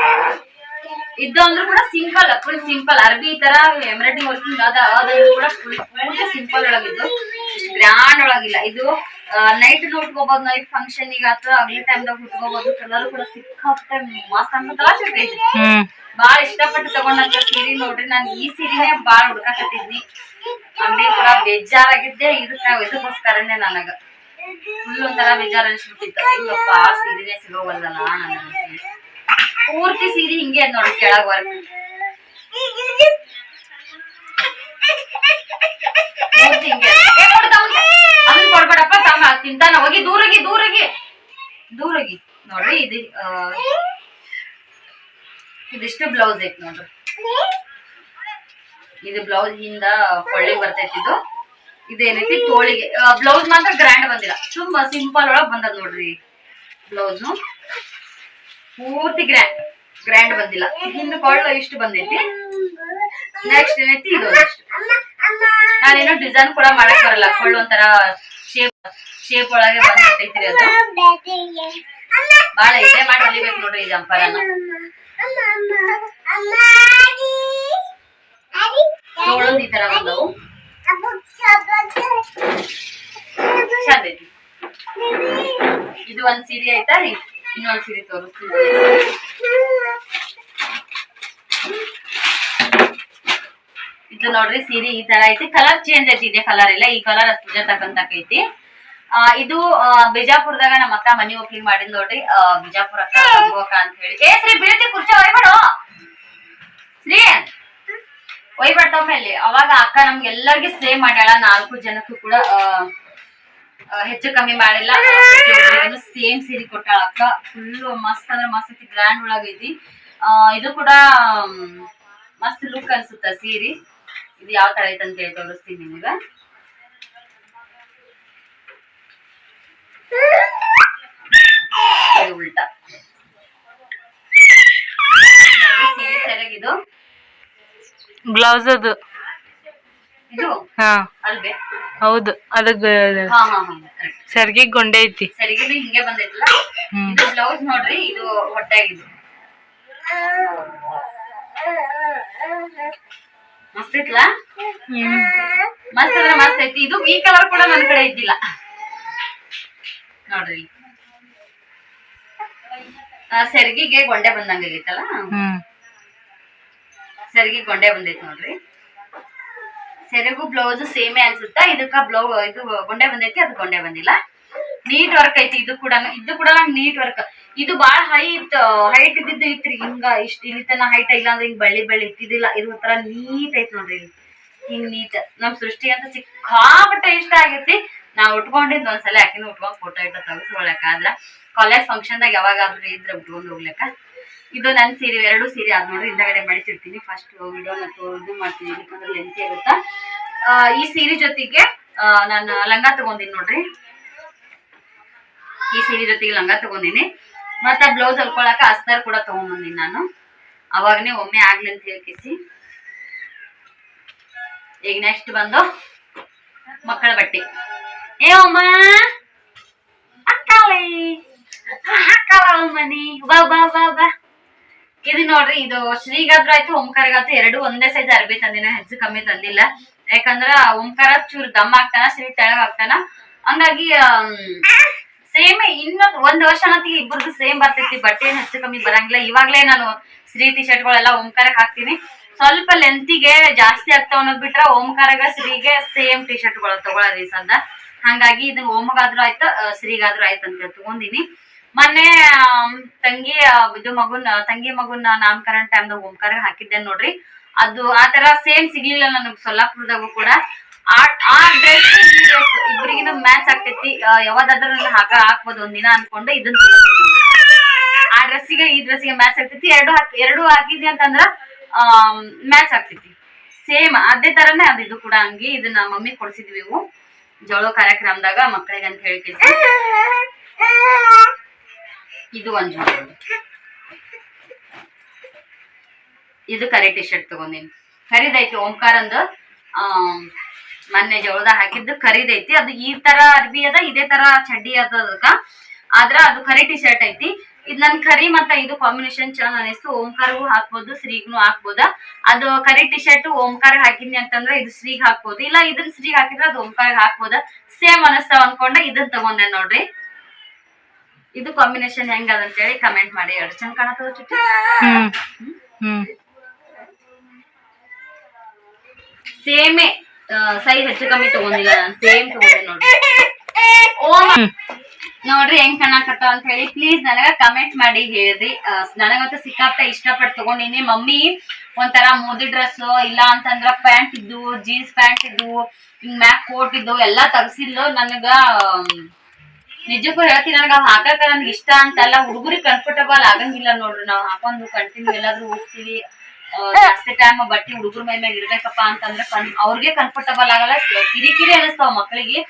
ಇದ್ದು ಅಂದ್ರೂ ಕೂಡ ಸಿಂಪಲ್ ಫುಲ್ ಸಿಂಪಲ್ ಅರ್ಬಿ ಈ ತರ ಎಂಬ್ರಾಯ್ಡಿಂಗ್ ವರ್ಕಿಂಗ್ ಅದ ಕೂಡ ಫುಲ್ ಸಿಂಪಲ್ ಒಳಗಿದ್ದು. ಗ್ರ್ಯಾಂಡ್ ಒಳಗಿಲ್ಲ. ಇದು ನೈಟ್ ಉಟ್ಕೋಬಹುದು ನೈಟ್ ಫಂಕ್ಷನ್ ಈಗ ಅಥವಾ ಅಗ್ಲಿ ಟೈಮ್ದಾಗ ಉಟ್ಕೋಬಹುದು ಕಲರ್ ಕೂಡ ಸಿಕ್ಕಾಪಟ್ಟೆ ಮಸ್ತ್ ಅನ್ಸುತ್ತಲ್ಲ ಬಾಳ ಇಷ್ಟಪಟ್ಟು ತಗೊಂಡಂತ ಸೀರೆ ನೋಡ್ರಿ ನಾನು ಈ ಸೀರೆನೇ ಬಾಳ ಹುಡ್ಕಾಕತ್ತಿದ್ನಿ ಅಂಗಡಿ ಕೂಡ ಬೇಜಾರಾಗಿದ್ದೆ ಇದಕ್ಕ ಇದಕ್ಕೋಸ್ಕರನೇ ನನಗ. ಫುಲ್ ಒಂಥರ ಬೇಜಾರ್ ಅನ್ಸ್ಬಿಟ್ಟಿತ್ತು. ಇಲ್ಲಪ್ಪ ಆ ಸೀರೆನೇ ಸಿಗೋವಲ್ದಲ್ಲ ನನಗೆ. ಪೂರ್ತಿ ಸೀರೆ ಹಿಂಗೆ ನೋಡಿ ಕೆಳಗ್ ವರ್ಕ್. ಅದನ್ನ ಕೊಡ್ಬೇಡಪ್ಪ ತಮ್ಮ ತಿಂತಾನ ಹೋಗಿ, ದೂರಗಿ ದೂರಗಿ. ದೂರಗಿ. ನೋಡ್ರಿ ಇದು ಇದಿಷ್ಟು ಬ್ಲೌಸ್ ಐತಿ ನೋಡ್ರಿ. ಇದು ಬ್ಲೌಸ್ ಹಿಂದ ಕೊಳ್ಳಿ ಬರ್ತೈತಿ ಇದು. ಇದೇನೈತಿ ತೋಳಿಗೆ ಬ್ಲೌಸ್ ಮಾತ್ರ ಗ್ರ್ಯಾಂಡ್ ಬಂದಿಲ್ಲ. ತುಂಬಾ ಸಿಂಪಲ್ ಒಳಗ್ ಬಂದದ ನೋಡ್ರಿ ಬ್ಲೌಸ್ ಪೂರ್ತಿ ಗ್ರ್ಯಾಂಡ್ ಗ್ರ್ಯಾಂಡ್ ಬಂದಿಲ್ಲ. ಇನ್ನು ಕೊಳ್ಳು ಇಷ್ಟು ಬಂದೈತಿ. ನೆಕ್ಸ್ಟ್ ಏನೈತಿ? ಇದು ನಾನೇನು ಡಿಸೈನ್ ಕೂಡ ಮಾಡಕ್ ಬರಲ್ಲ. ಕೊಳ್ಳು ಒಂಥರ ಶೇಪ್ ಶೇಪ್ ಒಳಗೆ ಬಂದೈತಿ ಅದು. ಬಹಳ ಇದೆ, ಮಾಡಿ ಹೊಲಿಬೇಕು ನೋಡ್ರಿ ಈ ಜಂಪರನ್ನ ತೋಳೊಂದ್ ಈ ತರ ಬಂದವು. ಐತಿ. ಇದು ಒಂದ್ ಸೀರೆ ಆಯ್ತಾ ರೀ? ಇನ್ನೊಂದ್ ಇದು ನೋಡ್ರಿ, ಸೀರೆ ಈ ತರ ಐತಿ. ಕಲರ್ ಚೇಂಜ್ ಐತಿ ಇದೆ ಕಲರ್ ಎಲ್ಲ. ಈ ಕಲರ್ ಪೂಜಾ ತಕ್ಕಂತಕೈತಿ ಆ, ಇದು ಬಿಜಾಪುರದಾಗ ನಮ್ಮ ಅಕ್ಕ ಮನಿ ಓಪನಿಂಗ್ ಮಾಡಿದ್ ನೋಡ್ರಿ. ಬಿಜಾಪುರ ಅಕ್ಕ ಅಂತ ಹೇಳಿ. ಏ, ಶ್ರೀ, ಬೀಳ್ತಿ ಕುರ್ಚಿ ಒಯ್ಬೇಡು ಶ್ರೀ ಒಯ್ಬೇಡ ಮೇಲೆ. ಅವಾಗ ಅಕ್ಕ ನಮ್ಗೆ ಎಲ್ಲರಿಗೂ ಸೇವ್ ಮಾಡ್ಯಾಳ. ನಾಲ್ಕು ಜನಕ್ಕೂ ಕೂಡ ಹೆಚ್ಚು ಕಮ್ಮಿ ಮಾಡಿಲ್ಲ. ಸೇಮ್ ಸೀರೆ ಕೊಟ್ಟಾಳ ಅಕ್ಕ. ಫುಲ್ ಮಸ್ತ್ ಅಂದ್ರೆ ಮಸ್ತ್ ಐತಿ ಗ್ರ್ಯಾಂಡ್ ಒಳಗೈತಿ ಇದು ಕೂಡ ಮಸ್ತ್ ಲುಕ್ ಅನ್ಸುತ್ತ ಸೀರೆ. ಇದು ಯಾವ ತರ ಐತೆ ಅಂತ ಹೇಳಿ ತೋರಿಸ್ತೀನಿ ನಿಮಗೆ. ಉಲ್ಟಾ. ನೋಡಿ, ಸೀರೆ ಸೆರಗಿದು
ಬ್ಲೌಸ್ ಅದು ಹಾ. ಹೌದು ಅದಕ್ಕ ಸೆರ್ಗಿ ಗೊಂಡೆ ಐತಿ.
ಸರಿಗಿದು ಹಿಂಗೆ ಬಂದೈತಲ್ಲ? ಇದು ಬ್ಲೌಸ್ ನೋಡ್ರಿ ಇದು ಹೊಟ್ಟೆಗಿದು ಮಸ್ತ್ ಐತ್ಲಾ ಮಸ್ತ್ ಅಂದ್ರೆ ಮಸ್ತ್ ಐತಿ. ಇದು ಈ ಕಲರ್ ಕೂಡ ನನ್ ಕಡೆ ಇದ್ದಿಲ್ಲ. ನೋಡ್ರಿ. ಆ, ಸೆರ್ಗಿಗೆ ಗೊಂಡೆ ಬಂದಂಗ ಆಗೈತಲ್ಲ? ಸೆರಗಿ ಗೊಂಡೆ ಬಂದೈತಿ ನೋಡ್ರಿ. ಸೆರಗು ಬ್ಲೌಸ್ ಸೇಮೇ ಅನ್ಸುತ್ತಾ? ಇದಕ್ಕ ಬ್ಲೌ ಇದು ಗೊಂಡೆ ಬಂದೈತಿ, ಅದು ಗೊಂಡೆ ಬಂದಿಲ್ಲ. ನೀಟ್ ವರ್ಕ್ ಐತಿ, ಇದು ಕೂಡ ಇದು ಕೂಡ ನೀಟ್ ವರ್ಕ್ ಇದು ಬಾಳ ಹೈಟ್ ಹೈಟ್ ಇದ್ದಿದ್ದು ಐತ್ರಿ. ಹಿಂಗ ಇಷ್ಟ ಇಲ್ಲಿತನ ಹೈಟ್ ಇಲ್ಲ ಅಂದ್ರೆ ಹಿಂಗ್ ಬಳ್ಳಿ ಬಳ್ಳಿ ಇತ್ತಿದಿಲ್ಲ ಇದು ಒಂಥರ ನೀಟ್ ಐತಿ ನೋಡ್ರಿ ಇಲ್ಲಿ. ಹಿಂಗ್ ನೀಟ್ ನಮ್ ಸೃಷ್ಟಿ ಅಂತ ಸಿಕ್ಕಾಪಟ್ಟೆ ಇಷ್ಟ ಆಗೈತಿ. ನಾ ಉಟ್ಕೊಂಡಿದ್ ಒಂದ್ಸಲ ಯಾಕಿನ ಉಟ್ಕೊಂಡ್ ಫೋಟೋ ಇಟ್ಟ ತೆಗಿಸ್ಕೊಳಕ ಆದ್ರ ಕಾಲೇಜ್ ಫಂಕ್ಷನ್ದಾಗ ಯಾವಾಗಾದ್ರೂ ಇದ್ರೆ ಉಟ್ಕೊಂಡ್ ಹೋಗ್ಲಕ್ಕ? ಇದು ನನ್ನ ಸೀರೆ ಎರಡು ಸೀರೆ ಆದ್ ನೋಡ್ರಿ ಹಿಂದಗಡೆ ಮಡಿಚಿರ್ತೀನಿ ಫಸ್ಟ್ ವಿಡಿಯೋನ ಇದು ಮಾಡ್ತೀನಿ ಯಾಕಂದ್ರೆ ಲೆಂತ್ ಆ, ಈ ಸೀರೆ ಜೊತೆಗೆ ನಾನು ಲಂಗ ತಗೊಂಡಿನಿ ನೋಡ್ರಿ. ಈ ಸೀರೆ ಜೊತೆಗೆ ಲಂಗ ತಗೊಂಡಿನಿ. ಮತ್ತೆ ಬ್ಲೌಸ್ ಹೊಲ್ಕೊಳಕ ಅಸ್ತರ್ ಕೂಡ ತಗೊಂಡ್ಬಂದಿನಿ ನಾನು. ಅವಾಗನೇ ಒಮ್ಮೆ ಆಗ್ಲಿ ಅಂತ ಹೇಳ್ಕಿಸಿ. ಈಗ ನೆಕ್ಸ್ಟ್ ಬಂದು ಮಕ್ಕಳ ಬಟ್ಟೆ. ಏ ಅಮ್ಮ ಅಕ್ಕಳಿ ಅಕ್ಕಳ ಮನಿ ಬಾ ಬಾ ಬಾ ಬಾ. ಇದು ನೋಡ್ರಿ, ಇದು ಶ್ರೀಗಾದ್ರು ಆಯ್ತು ಓಂಕಾರಗಾಯ್ತು ಎರಡು ಒಂದೇ ಸೈಜ್ ಅರ್ಬಿ ತಂದಿನ ಹೆಚ್ಚು ಕಮ್ಮಿ ತಂದಿಲ್ಲ. ಯಾಕಂದ್ರ ಓಂಕಾರ ಚೂರ್ ದಮ್ ಆಗ್ತಾನ ಶ್ರೀ ತೆಳಗ್ ಆಗ್ತಾನ. ಹಂಗಾಗಿ ಸೇಮ್ ಇನ್ನೊಂದ್ ಒಂದ್ ವರ್ಷ ಅನ್ನತಿ ಇಬ್ಬರದು ಸೇಮ್ ಬರ್ತೈತಿ, ಬಟ್ಟೆ ಹೆಚ್ಚು ಕಮ್ಮಿ ಬರಂಗಿಲ್ಲ. ಇವಾಗ್ಲೇ ನಾನು ಶ್ರೀ ಟಿ ಶರ್ಟ್ಗಳೆಲ್ಲ ಓಂಕಾರಕ್ ಹಾಕ್ತೀನಿ. ಸ್ವಲ್ಪ ಲೆಂತಿಗೆ ಜಾಸ್ತಿ ಆಗ್ತಾವ ಅನ್ನೋದ್ ಬಿಟ್ರ ಓಂಕಾರಗ ಶ್ರೀಗೆ ಸೇಮ್ ಟಿ ಶರ್ಟ್ಗಳು ತಗೊಳ್ಳೋದು ಈ ಸಂದ. ಹಂಗಾಗಿ ಇದನ್ನ ಓಮಗಾದ್ರೂ ಆಯ್ತು ಶ್ರೀಗಾದ್ರೂ ಆಯ್ತು ಅಂತ ತಗೊಂಡಿನಿ ಮೊನ್ನೆ ತಂಗಿ ಆ, ಇದು ಮಗುನ್ ತಂಗಿ ಮಗುನ ನಾಮಕರಣ ಟೈಮ್ದಾಗ ಓಂಕಾರ ಹಾಕಿದ್ದೆ ನೋಡ್ರಿ. ಅದು ಆತರ ತರ ಸೇಮ್ ಸಿಗ್ಲಿಲ್ಲ ನನಗ್ ಸೊಲ್ಲಾಪುರದಾಗೂ ಕೂಡ. ಆ ಆ ಡ್ರೆಸ್ ಇಬ್ಬರಿಗಿನ ಮ್ಯಾಚ್ ಆಗ್ತೈತಿ. ಆ, ಯಾವ್ದಾದ್ರೂ ಹಾಕ ಹಾಕ್ಬೋದು ಒಂದಿನ ಅನ್ಕೊಂಡು ತಗೊಂಡಿನಿ ಆ ಡ್ರೆಸ್ಸಿಗೆ ಈ ಡ್ರೆಸ್ಸಿಗೆ ಮ್ಯಾಚ್ ಆಗ್ತೈತಿ. ಎರಡು ಹಾಕ್ ಎರಡು ಹಾಕಿದ್ವಿ ಅಂತಂದ್ರ ಮ್ಯಾಚ್ ಆಗ್ತೈತಿ. ಸೇಮ್ ಅದೇ ತರನೇ ಅದು ಇದು ಕೂಡ ಹಂಗೆ ಇದನ್ನ ಮಮ್ಮಿ ಕೊಡ್ಸಿದ್ವಿ ಜೋಳೋ ಕಾರ್ಯಕ್ರಮದಾಗ ಮಕ್ಕಳಿಗೆ ಅಂತ ಹೇಳಿ ಕೇಳ್ಸಿ. ಇದು ಒಂದು ಇದು ಕರಿ ಟಿ ಶರ್ಟ್ ತಗೊಂಡಿನಿ. ಖರೀದೈತಿ ಓಂಕಾರಂದು ಮೊನ್ನೆ ಜೋಳದ ಹಾಕಿದ್ದು ಖರೀದೈತಿ ಅದು ಈ ತರ ಅರ್ಬಿ ಅದ, ಇದೇ ತರ ಚಡ್ಡಿ ಅದ ಅದಕ್ಕ. ಆದ್ರ ಅದು ಕರಿ ಟಿ ಶರ್ಟ್ ಐತಿ. ಇದು ನನ್ ಕರಿ ಮತ್ತ ಇದು ಕಾಂಬಿನೇಷನ್ ಚೆನ್ನಾಗ್ ಅನಿಸ್ತು. ಓಂಕಾರಗೂ ಹಾಕ್ಬೋದು, ಶ್ರೀಗ್ನು ಹಾಕ್ಬೋದ. ಅದು ಕರಿ ಟಿ ಶರ್ಟ್ ಓಂಕಾರ ಹಾಕಿದ್ನಿ ಅಂತಂದ್ರೆ ಇದು ಶ್ರೀಗ್ ಹಾಕ್ಬೋದು. ಇಲ್ಲ ಇದನ್ನ ಶ್ರೀಗ್ ಹಾಕಿದ್ರೆ ಅದು ಓಂಕಾರ ಹಾಕ್ಬೋದ. ಸೇಮ್ ಅನಸ್ತಾವ ಅನ್ಕೊಂಡ ಇದನ್ನ ತಗೊಂಡೆ ನೋಡ್ರಿ. ಇದು ಕಾಂಬಿನೇಷನ್ ಹೆಂಗ ಅದ ಅಂತೇಳಿ ಕಮೆಂಟ್ ಮಾಡಿ ಎರಡು ಚಂದ ಕಾಣತ್ತದ ಚುಟ್ಟಿ
ಹ್ಮ್. ಹ್ಮ್.
ಸೇಮೇ ಸೈಜ್ ಹೆಚ್ಚು ಕಮ್ಮಿ ತಗೊಂಡಿಲ್ಲ ನಾನು. ಸೇಮ್ ತಗೊಂಡೆ ನೋಡ್ರಿ. ಓ ನೋಡ್ರಿ ಹೆಂಗ್ ಕಾಣಕತ್ತ ಅಂತ ಹೇಳಿ ಪ್ಲೀಸ್ ನನಗ ಕಮೆಂಟ್ ಮಾಡಿ ಹೇಳ್ರಿ. ನನಗಂತೂ ಸಿಕ್ಕಾಪಟ್ಟೆ ಇಷ್ಟಪಟ್ಟು ತಗೊಂಡಿನಿ. ಮಮ್ಮಿ ಒಂಥರ ಮೋದಿ ಡ್ರೆಸ್ ಇಲ್ಲ ಅಂತಂದ್ರ ಪ್ಯಾಂಟ್ ಇದ್ದು ಜೀನ್ಸ್ ಪ್ಯಾಂಟ್ ಇದ್ದು ಹಿಂಗ್ ಮ್ಯಾಕ್ ಕೋಟ್ ಇದ್ದು ಎಲ್ಲಾ ತಗ್ಸಿದ್ಲು. ನನಗ ನಿಜಕ್ಕೂ ಹೇಳ್ತೀನಿ, ನನಗೆ ಅವ್ ನನ್ಗೆ ಇಷ್ಟ ಅಂತಲ್ಲ ಹುಡುಗರಿಗೆ ಕಂಫರ್ಟಬಲ್ ಆಗಂಗಿಲ್ಲ ನೋಡ್ರಿ ನಾವ್ ಹಾಕೊಂಡು ಕಂಟಿನ್ಯೂ ಎಲ್ಲಾದ್ರೂ ಹೋಗ್ತೀವಿ. ಜಾಸ್ತಿ ಟೈಮ್ ಬಟ್ಟೆ ಹುಡುಗರ ಮೈ ಮ್ಯಾಗ ಇರ್ಬೇಕಪ್ಪ ಅಂತಂದ್ರೆ ಅವ್ರಿಗೆ ಕಂಫರ್ಟಬಲ್ ಆಗಲ್ಲ, ಕಿರಿ ಕಿರಿ ಅನಿಸ್ತಾವ ಮಕ್ಕಳಿಗೆ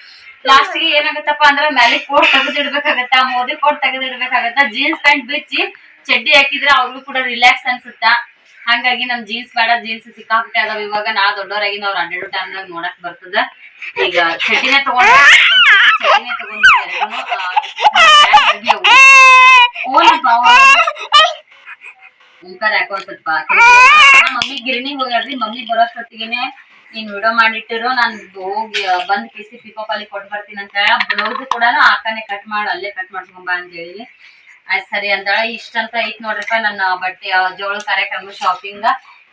ಲಾಸ್ಟ್ಗೆ ಏನಾಗತ್ತಪ್ಪ ಅಂದ್ರೆ ಮೇಲೆ ಕೋಟ್ ತೆಗೆದಿಡ್ಬೇಕಾಗತ್ತ, ಮೋದಿ ಕೋಟ್ ತೆಗೆದಿಡ್ಬೇಕಾಗತ್ತ ಜೀನ್ಸ್ ಪ್ಯಾಂಟ್ ಬಿಚ್ಚಿ ಚಡ್ಡಿ ಹಾಕಿದ್ರೆ ಅವ್ರಿಗೂ ಕೂಡ ರಿಲ್ಯಾಕ್ಸ್ ಅನ್ಸುತ್ತ. ಹಂಗಾಗಿ ನಮ್ ಜೀನ್ಸ್ ಬೇಡ ಜೀನ್ಸ್ ಸಿಕ್ಕಾಪಟ್ಟೆ ಅದಾವ. ಇವಾಗ ನಾ ದೊಡ್ಡವರಾಗಿ ನಾವ್ ಅಡ್ಡಾಡೋ ಟೈಮ್ನಾಗ ನೋಡಕ್ ಬರ್ತದ. ಈಗ ಚಟಿನೇ ತಗೊಂಡ್ ಚಟಿನೇ ತಗೊಂಡಿದ್ದೆ ಯಾಕೋ ಸ್ವಲ್ಪ ಮಮ್ಮಿ ಗಿರಣಿ ಹೋಗ್ಯಾಡ್ರಿ ಮಮ್ಮಿ ಬರೋಷ್ಟೊತ್ತಿಗೆನೆ ನೀನ್ ವಿಡಿಯೋ ಮಾಡಿಟ್ಟಿರೋ ನಾನ್ ಹೋಗಿ ಬಂದ್ ಕಿಸಿ ಪಿಕಪ್ ಅಲ್ಲಿ ಕೊಟ್ಟು ಬರ್ತೀನಿ ಅಂತ ಬ್ಲೌಸ್ ಕೂಡ ಆಕಾನೆ ಕಟ್ ಮಾಡಿ ಅಲ್ಲೇ ಕಟ್ ಮಾಡ್ಸ್ಕೊಂಬ ಅಂತ ಹೇಳಿ ಆಯ್ತ್ ಸರಿ ಅಂದಾಳ ಇಷ್ಟಂತ ಐತ್ ನೋಡ್ರಿಪ್ಪ ನನ್ನ ಬಟ್ಟೆ ಜೋಳ ಕಾರ್ಯಕ್ರಮ ಶಾಪಿಂಗ್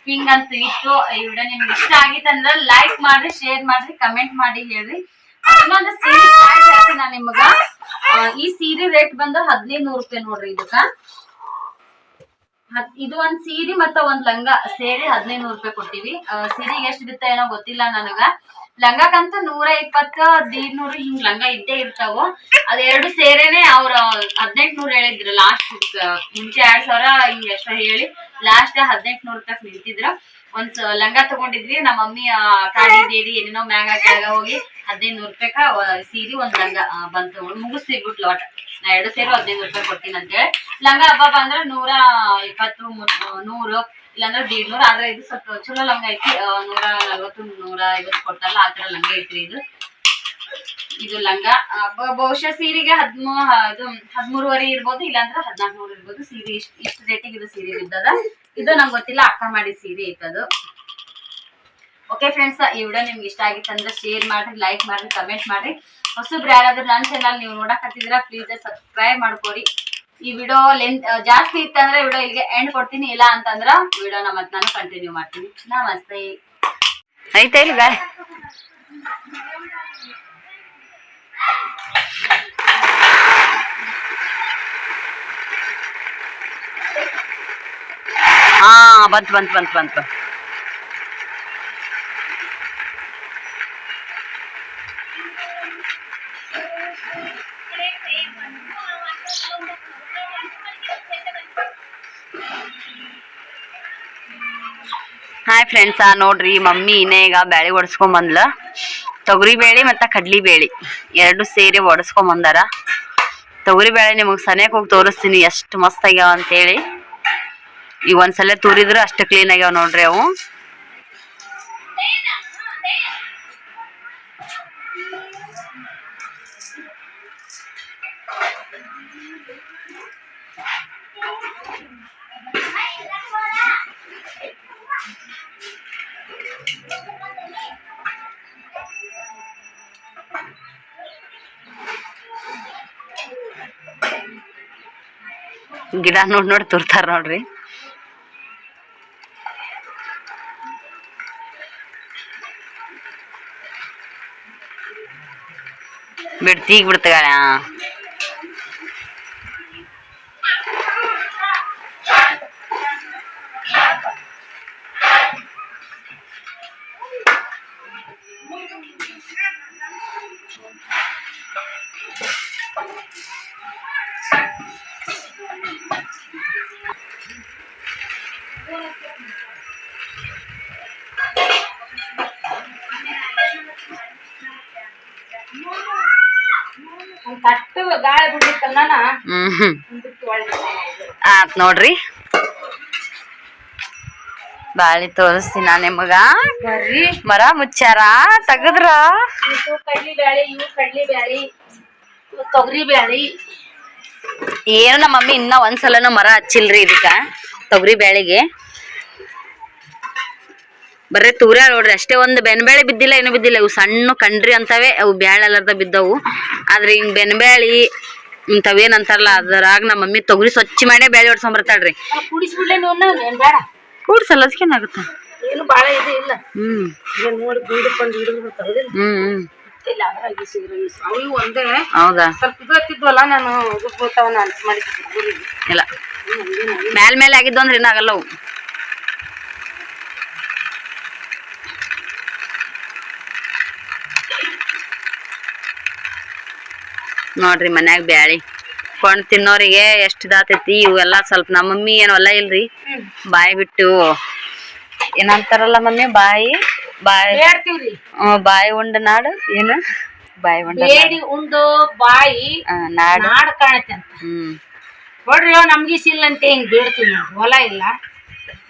ಹಿಂಗಂತ ಇತ್ತು ಈ ವಿಡಿಯೋ ನಿಮ್ಗೆ ಇಷ್ಟ ಆಗಿತ್ತಂದ್ರ ಲೈಕ್ ಮಾಡ್ರಿ ಶೇರ್ ಮಾಡ್ರಿ ಕಮೆಂಟ್ ಮಾಡಿ ಹೇಳ್ರಿ. ಇನ್ನೊಂದು ಸೀರೆ ಹೇಳ್ತೀನಿ ನಾನು ನಿಮ್ಗ. ಈ ಸೀರೆ ರೇಟ್ ಬಂದು ಹದಿನೈದು ನೂರು ರೂಪಾಯಿ ನೋಡ್ರಿ ಇದಕ್ಕ. ಇದು ಒಂದ್ ಸೀರೆ ಮತ್ತ ಒಂದ್ ಲಂಗ ಸೇರಿ ಹದಿನೈದು ನೂರು ರೂಪಾಯಿ ಕೊಟ್ಟಿವಿ. ಸೀರೆಗೆ ಎಷ್ಟ್ ಬಿತ್ತ ಏನೋ ಗೊತ್ತಿಲ್ಲ ನನಗ. ಲಂಗಕ್ಕಂತೂ ನೂರ ಇಪ್ಪತ್ತ ನೂರು ಹಿಂಗ್ ಲಂಗ ಇದ್ದೇ ಇರ್ತಾವ. ಅದೆರಡು ಸೇರೇನೆ ಅವ್ರ ಹದಿನೆಂಟು ನೂರ ಹೇಳಿದ್ರು ಲಾಸ್ಟ್ ಮುಂಚೆ ಎರಡ್ ಸಾವಿರ ಹಿಂಗ್ ಎಷ್ಟೋ ಹೇಳಿ. ಲಾಸ್ಟ್ ಹದಿನೆಂಟು ನೂರ ರೂಪಾಯಿ ನಿಂತಿದ್ರ. ಒಂದ್ ಲಂಗ ತಗೊಂಡಿದ್ವಿ. ನಮ್ಮ ಮಮ್ಮಿ ಕಾಡಿ ದೇಡಿ ಏನೇನೋ ಮ್ಯಾಗ ಕೆಳಗ ಹೋಗಿ ಹದಿನೈದು ನೂರ್ ರೂಪಾಯಿ ಸೀರಿ ಒಂದ್ ಲಂಗ ಬಂತು. ಮುಗಿಸ್ತೀವಿ ಲಾಟ ಒಟ್ಟ. ನಾ ಎರಡು ಸೇರಿ ಹದಿನೈದು ರೂಪಾಯಿ ಕೊಡ್ತೀನಿ ಅಂತೇಳಿ ಲಂಗ ಹಬ್ಬ ಬಂದ್ರ ನೂರ ಇಪ್ಪತ್ತು ನೂರು ಇಲ್ಲಾಂದ್ರೆ ದೀಡ್ ನೂರ ಆದ್ರೆ ಇದು ಸ್ವಲ್ಪ ಚಲೋ ಲಂಗ ಐತಿ ನೂರ ನಲ್ವತ್ತು, ನೂರ ಐವತ್ತು ಕೊಡ್ತಾರಲ್ಲ, ಆ ತರ ಲಂಗ ಐತ್ರಿ ಇದು. ಇದು ಲಂಗ. ಬಹುಶಃ ಸೀರೆಗೆ ಹದ್ಮೂ ಇದು ಹದ್ಮೂರುವರೆ ಇರ್ಬೋದು, ಇಲ್ಲಾಂದ್ರೆ ಹದ್ನಾಲ್ಕು ನೂರು ಇರ್ಬೋದು. ಸೀರೆ ಇಷ್ಟ, ಇಷ್ಟು ರೇಟಿಗೆ ಇದು ಸೀರೆ ಬಿದ್ದದ ಇದು ನಂಗೆ ಗೊತ್ತಿಲ್ಲ ಅಕ್ಕ ಮಾಡಿ ಸೀರೆ ಐತದು ಓಕೆ ಫ್ರೆಂಡ್ಸ್ ಈ ವಿಡಿಯೋ ನಿಮ್ಗೆ ಇಷ್ಟ ಆಗಿತ್ತು ಅಂದ್ರೆ ಶೇರ್ ಮಾಡ್ರಿ ಲೈಕ್ ಮಾಡ್ರಿ ಕಮೆಂಟ್ ಮಾಡ್ರಿ. ಹೊಸಬ್ರು ಯಾರಾದ್ರೂ ನನ್ನ ಚಾನಲ್ ನೀವು ನೋಡಕತ್ತಿದ್ರ ಪ್ಲೀಸ್ ಸಬ್ಸ್ಕ್ರೈಬ್ ಮಾಡ್ಕೋರಿ. ಈ ವಿಡಿಯೋ ಲೆಂತ್ ಜಾಸ್ತಿ ಇತ್ತಂದ್ರೆ ವಿಡಿಯೋ ಇಲ್ಲಿಗೆ ಎಂಡ್ ಕೊಡ್ತೀನಿ. ಇಲ್ಲ ಅಂತಂದ್ರ ವಿಡಿಯೋನ ಮತ್ತೆ ನಾನು ಕಂಟಿನ್ಯೂ ಮಾಡ್ತೀನಿ. ನಮಸ್ತೆ.
ಐತೆ ಇಲ್ಲ ಬಂತು ಬಂತು, ಬಂತ್ ಬಂತ್. ಫ್ರೆಂಡ್ಸ್ ನೋಡ್ರಿ, ಮಮ್ಮಿ ಈಗ ಬ್ಯಾಳಿ ಒಡ್ಸ್ಕೊಂಡ್ ಬಂದ್ಲ ತೊಗರಿ ಬೇಳೆ ಮತ್ತ ಕಡ್ಲಿ ಬೇಳೆ ಎರಡು ಸೇರಿ ಒಡಸ್ಕೊಂಡ್ ಬಂದಾರ ತೊಗರಿ ಬೇಳೆ ನಿಮಗ್ ಸನೇಕ್ ಹೋಗಿ ತೋರಿಸ್ತೀನಿ, ಎಷ್ಟು ಮಸ್ತ್ ಆಗ್ಯಾವ ಅಂತೇಳಿ. ಈಗ ಒಂದ್ಸಲ ತೂರಿದ್ರು ಅಷ್ಟು ಕ್ಲೀನ್ ಆಗ್ಯಾವ ನೋಡ್ರಿ ಅವು.
ಗಿಡ ನೋಡಿ ನೋಡಿ ತುರ್ತಾರ ನೋಡ್ರಿ. ಬಿಡ್ತೀಗ ಬಿಡ್ತಗಳ ಹ್ಮ್. ಆತ್ ನೋಡ್ರಿ. ಬಾಳಿ ತೋರಿಸ್ತೀನಿ ನಾ ನಿಮಗ. ಮರ ಮುಚ್ಚಾರ ತೆಗದ್ರ?
ಕಡ್ಲಿ ಬ್ಯಾಳಿ ಇವು ಕಡ್ಲಿ ಬ್ಯಾಳಿ ತೊಗರಿ ಬ್ಯಾಳಿ.
ಏನು ನಮ್ಮ ಮಮ್ಮಿ ಇನ್ನ ಒಂದ್ಸಲನು ಮರ ಹಚ್ಚಿಲ್ರಿ ಇದಕ್ಕ ತೊಗರಿ ಬ್ಯಾಳಿಗೆ. ಬರ್ರಿ ತೂರ ನೋಡ್ರಿ ಅಷ್ಟೇ ಒಂದು ಬೆನ್ಬೇಳೆ ಬಿದ್ದಿಲ್ಲ ಏನು ಬಿದ್ದಿಲ್ಲ ಇವು ಸಣ್ಣ ಕಂಡ್ರಿ ಅಂತವೇ ಅವು ಬ್ಯಾಳೆಲ್ಲರ್ದ ಬಿದ್ದವು. ಆದ್ರೆ ಹಿಂಗ್ ಬೆನ್ಬ್ಯಾಳಿ ಇಂಥವೇನ್ ಅಂತಾರಲ್ಲ ಅದ್ರಾಗ ನಮ್ಮ ಮಮ್ಮಿ ತೊಗರಿ ಸ್ವಚ್ಛ ಮಾಡೇ ಬ್ಯಾಳಿ ಹೊಡ್ಸ್ಕೊಂಡ್ ಬರ್ತಾಳ್ರಿ ಕೂಡ್ಸಲ್ಲ ಅದಕ್ಕೇನಾಗುತ್ತೆ?
ಏನು ಬಾಳ ಇದು ಇಲ್ಲ.
ಹ್ಮ್.
ನೋಡಿ
ಹೌದಾ? ಇಲ್ಲ. ಮ್ಯಾಲ್ ಮೇಲೆ ಆಗಿದ್ದು ಅಂದ್ರೆ ಏನಾಗಲ್ಲ ಅವು ನೋಡ್ರಿ ಮನ್ಯಾಗ ಬ್ಯಾಳಿ. ಕೊಂಡ್ ತಿನ್ನೋರಿಗೆ ಎಷ್ಟ್ ಇದಾತೈತಿ ಇವೆಲ್ಲ ಸ್ವಲ್ಪ ನಮ್ಮ ಮಮ್ಮಿ ಏನು ಹೊಲ ಇಲ್ರಿ. ಬಾಯಿ ಬಿಟ್ಟು ಏನಂತಾರಲ್ಲ ಮಮ್ಮಿ ಬಾಯಿ ಬಾಯಿ ಬಾಯಿ ಉಂಡ ನಾಡು ಏನು? ಬಾಯಿ ಉಂಡ
ಉಂಡು ಬಾಯಿ
ನಾಡು.
ನಾಡು ಕಾಣತ್ತೆ ಅಂತ.
ಹ್ಮ್.
ನೋಡ್ರಿ ನಮ್ಗೆ ಇಲ್ಲ ಅಂತ ಹಿಂಗ್ ಬೀಳ್ತೀವಿ ನಾವು. ಹೊಲ ಇಲ್ಲ.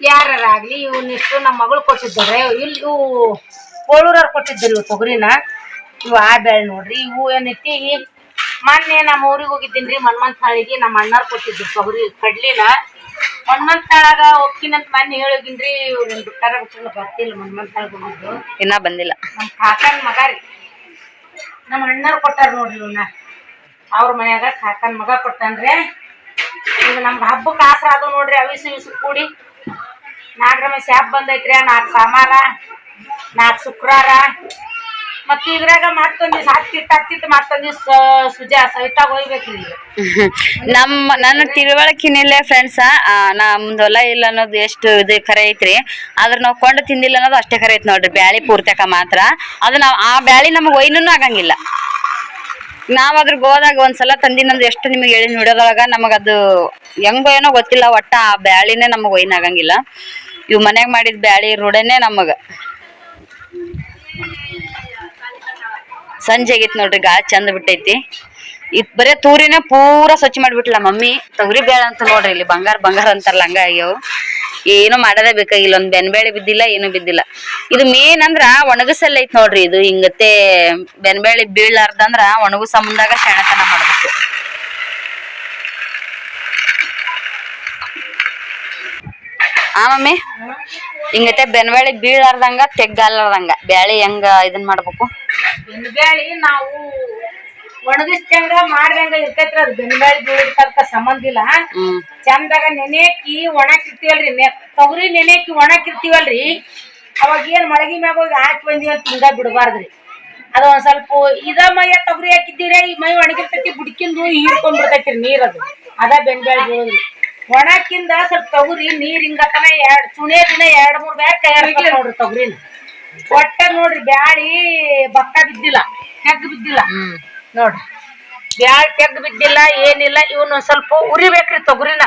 ಯಾರಾಗ್ಲಿ ಇವನ್ನಿಷ್ಟು ನಮ್ಮ ಮಗಳು ಕೊಟ್ಟಿದ್ದಾರೆ. ಇಲ್ಲಿ ಇವು ಕೋಳೂರವ್ರು ಕೊಟ್ಟಿದ್ದರು ಇವು ತೊಗರಿನ. ಇವು ಆ ಬೆಳೆ ನೋಡ್ರಿ ಇವು ಏನೈತಿ ಮೊನ್ನೆ ನಮ್ಮ ಊರಿಗೆ ಹೋಗಿದ್ದೀನಿ ಮನ್ಮಂತ್ ಹಾಳಿಗೆ ನಮ್ಮ ಅಣ್ಣಾರ್ ಕೊಟ್ಟಿದ್ರು ತೊಗರಿ ಕಡ್ಲಿನ. ಮನ್ಮಂತ್ ಹಾಳಾಗ ಹೋಗ್ತೀನಂತ ಮೊನ್ನೆ ಹೇಳಿದ್ರಿ ಬಿಟ್ಟಾರ ಬಿಟ್ಟಿಲ್ಲ ಗೊತ್ತಿಲ್ಲ ಮನ್ಮಂತ ಹೋಗಿದ್ದು.
ಇನ್ನ ಬಂದಿಲ್ಲ.
ನಮ್ಮ ಕಾಕನ್ ಮಗ ರೀ. ನಮ್ಮ ಅಣ್ಣರು ಕೊಟ್ಟಾರ ನೋಡ್ರಿ ಇವನ್ನ ಅವ್ರ ಮನ್ಯಾಗ ಕಾಕನ್ ಮಗ ಕೊಟ್ಟನ್ರಿ. ಈಗ ನಮ್ಗೆ ಹಬ್ಬಕ್ಕೆ ಆಸರ ಅದು ನೋಡ್ರಿ ಅವಿಸು ಇವಿಸು ಕೂಡಿ. ನಾಗರಮ ಶಾಪ್ ಬಂದೈತ್ರಿ ನಾಲ್ಕು ಸಾಮಾನ ನಾಲ್ಕು ಶುಕ್ರವಾರ ಮತ್ತೆ ಇದ್ರಾಗ ಮತ್ತೊಂದಿವ್ಸ ಹತ್ತಿಟ್ಟು ಹತ್ತಿಟ್ಟು ಮತ್ತೊಂದಿವ್ಸ ಸುಜಾ ಸವಿತಾಗ ಹೋಗ್ಬೇಕ್ರಿ
ನಮ್ಮ ನನ್ನ ತಿಳುವಳಿಕೆನಿಲ್ಲ ಫ್ರೆಂಡ್ಸ ನಮ್ದು ಹೊಲ ಇಲ್ಲ ಅನ್ನೋದು ಎಷ್ಟು ಇದು ಖರೆ ಐತ್ರಿ. ಆದ್ರೆ ನಾವು ಕೊಂಡು ತಿಂದಿಲ್ಲ ಅನ್ನೋದು ಅಷ್ಟೇ ಖರೆ ಐತಿ ನೋಡ್ರಿ, ಬ್ಯಾಳಿ ಪೂರ್ತಕ ಮಾತ್ರ. ಅದು ನಾವು ಆ ಬ್ಯಾಳಿ ನಮಗೆ ಒಯ್ನೂ ಆಗಂಗಿಲ್ಲ. ನಾವ್ ಅದ್ರ ಹೋದಾಗ ಒಂದ್ಸಲ ತಂದಿನಂದು ಎಷ್ಟು ನಿಮಗೆ ಹೇಳಿ ನೋಡೋದೊಳಗ ನಮಗದು ಹೆಂಗೋ ಏನೋ ಗೊತ್ತಿಲ್ಲ, ಒಟ್ಟ ಆ ಬ್ಯಾಳಿನೇ ನಮಗೆ ಒಯ್ನಾಗಂಗಿಲ್ಲ ಇವ್ ಮನ್ಯಾಗ ಮಾಡಿದ ಬ್ಯಾಳಿ ರೂಢನೇ ನಮಗ. ಸಂಜೆ ಆಗೈತಿ ನೋಡ್ರಿ, ಗಾಳಿ ಚಂದ ಬಿಟ್ಟೈತಿ. ಇದ್ ಬರೇ ತೂರಿನ ಪೂರಾ ಸ್ವಚ್ಛ ಮಾಡ್ಬಿಟ್ಲ ಮಮ್ಮಿ. ತೊಗರಿ ಬೇಳೆ ಅಂತ ನೋಡ್ರಿ ಇಲ್ಲಿ, ಬಂಗಾರ ಬಂಗಾರ ಅಂತಾರಲ್ಲ ಹಂಗ ಏನು ಮಾಡೋದೇ ಬೇಕಾಗಿಲ್ಲ ಒಂದ್ ಬೆನ್ಬೇಳೆ ಬಿದ್ದಿಲ್ಲ, ಏನು ಬಿದ್ದಿಲ್ಲ. ಇದು ಮೇನ್ ಅಂದ್ರ ಒಣಗಸಲ್ಲ ಐತ್ ನೋಡ್ರಿ ಇದು, ಹಿಂಗತ್ತೆ ಬೆನ್ಬೇಳೆ ಬೀಳಾರ್ದಂದ್ರ ಒಣಗು ಸಂಬಂಧಾಗ ಶೆಣತನ ಮಾಡ್ಬೇಕು. ಆ ಹಿಂಗತೆ ಹಿಂಗತ್ತೆ ಬೆನ್ಬೇಳೆ ಬೀಳಾರ್ದಂಗ ತೆಗ್ಗಾಲಾರ್ದಂಗ. ಬ್ಯಾಳಿ ಹೆಂಗ ಇದನ್ ಮಾಡ್ಬೇಕು?
ಬೆನ್ಬ್ಯಾಳಿ ನಾವು ಒಣಗಿಸ್ದಂಗ ಮಾಡ್ದಂಗ ಇರ್ತೈತ್ರಿ ಅದು. ಬೆನ್ಬ್ಯಾಳಿ ಬೀಳಿರ್ತಕ್ಕ ಸಂಬಂಧ ಇಲ್ಲ. ಚಂದಾಗ ನೆನೆಕಿ ಒಣಕಿರ್ತೀವಲ್ರಿ ತೊಗರಿ ನೆನೆಕಿ ಒಣಕಿರ್ತೀವಲ್ರಿ ಅವಾಗ ಏನ್ ಮಳಗಿ ಮ್ಯಾಗ ಹೋಗಿ ಹಾಕಿ ಬಂದಿವಿ ಅಂತ ಹಿಂಗ ಬಿಡಬಾರ್ದ್ರಿ. ಅದು ಒಂದ್ ಸ್ವಲ್ಪ ಇದ ಮೈಯ ತೊಗರಿ ಹಾಕಿದ್ದೀರ ಈ ಮೈ ಒಣಗಿರ್ತೈತಿ ಬುಡ್ಕಿಂದು ಹೀರ್ಕೊಂಡ್ ಬಿಡ್ತೈತ್ರಿ ನೀರ್ ಅದು. ಅದ ಬೆನ್ಬ್ಯಾಳಿ ಬೀಳೋದ್ರಿ. ಒಣಕಿಂದ ಸ್ವಲ್ಪ ತೊಗರಿ ನೀರ್ ಹಿಂಗತನ ಎರಡ್ ಸುಣೆ ದಿನ ಎರಡ್ ಮೂರ್ ಬ್ಯಾಗ್ ಕೈ ನೋಡ್ರಿ ತೊಗರಿನ ಒಟ್ಟ ನೋಡ್ರಿ ಬ್ಯಾಳಿ ಬಕ್ಕ ಬಿದ್ದಿಲ್ಲ ತೆಗ್ ಬಿದ್ದಿಲ್ಲ. ನೋಡ್ರಿ. ಬ್ಯಾಳ್ ತೆಗ್ ಬಿದ್ದಿಲ್ಲ ಏನಿಲ್ಲ ಇವನ್ ಸ್ವಲ್ಪ ಉರಿಬೇಕ್ರಿ ತೊಗರಿನ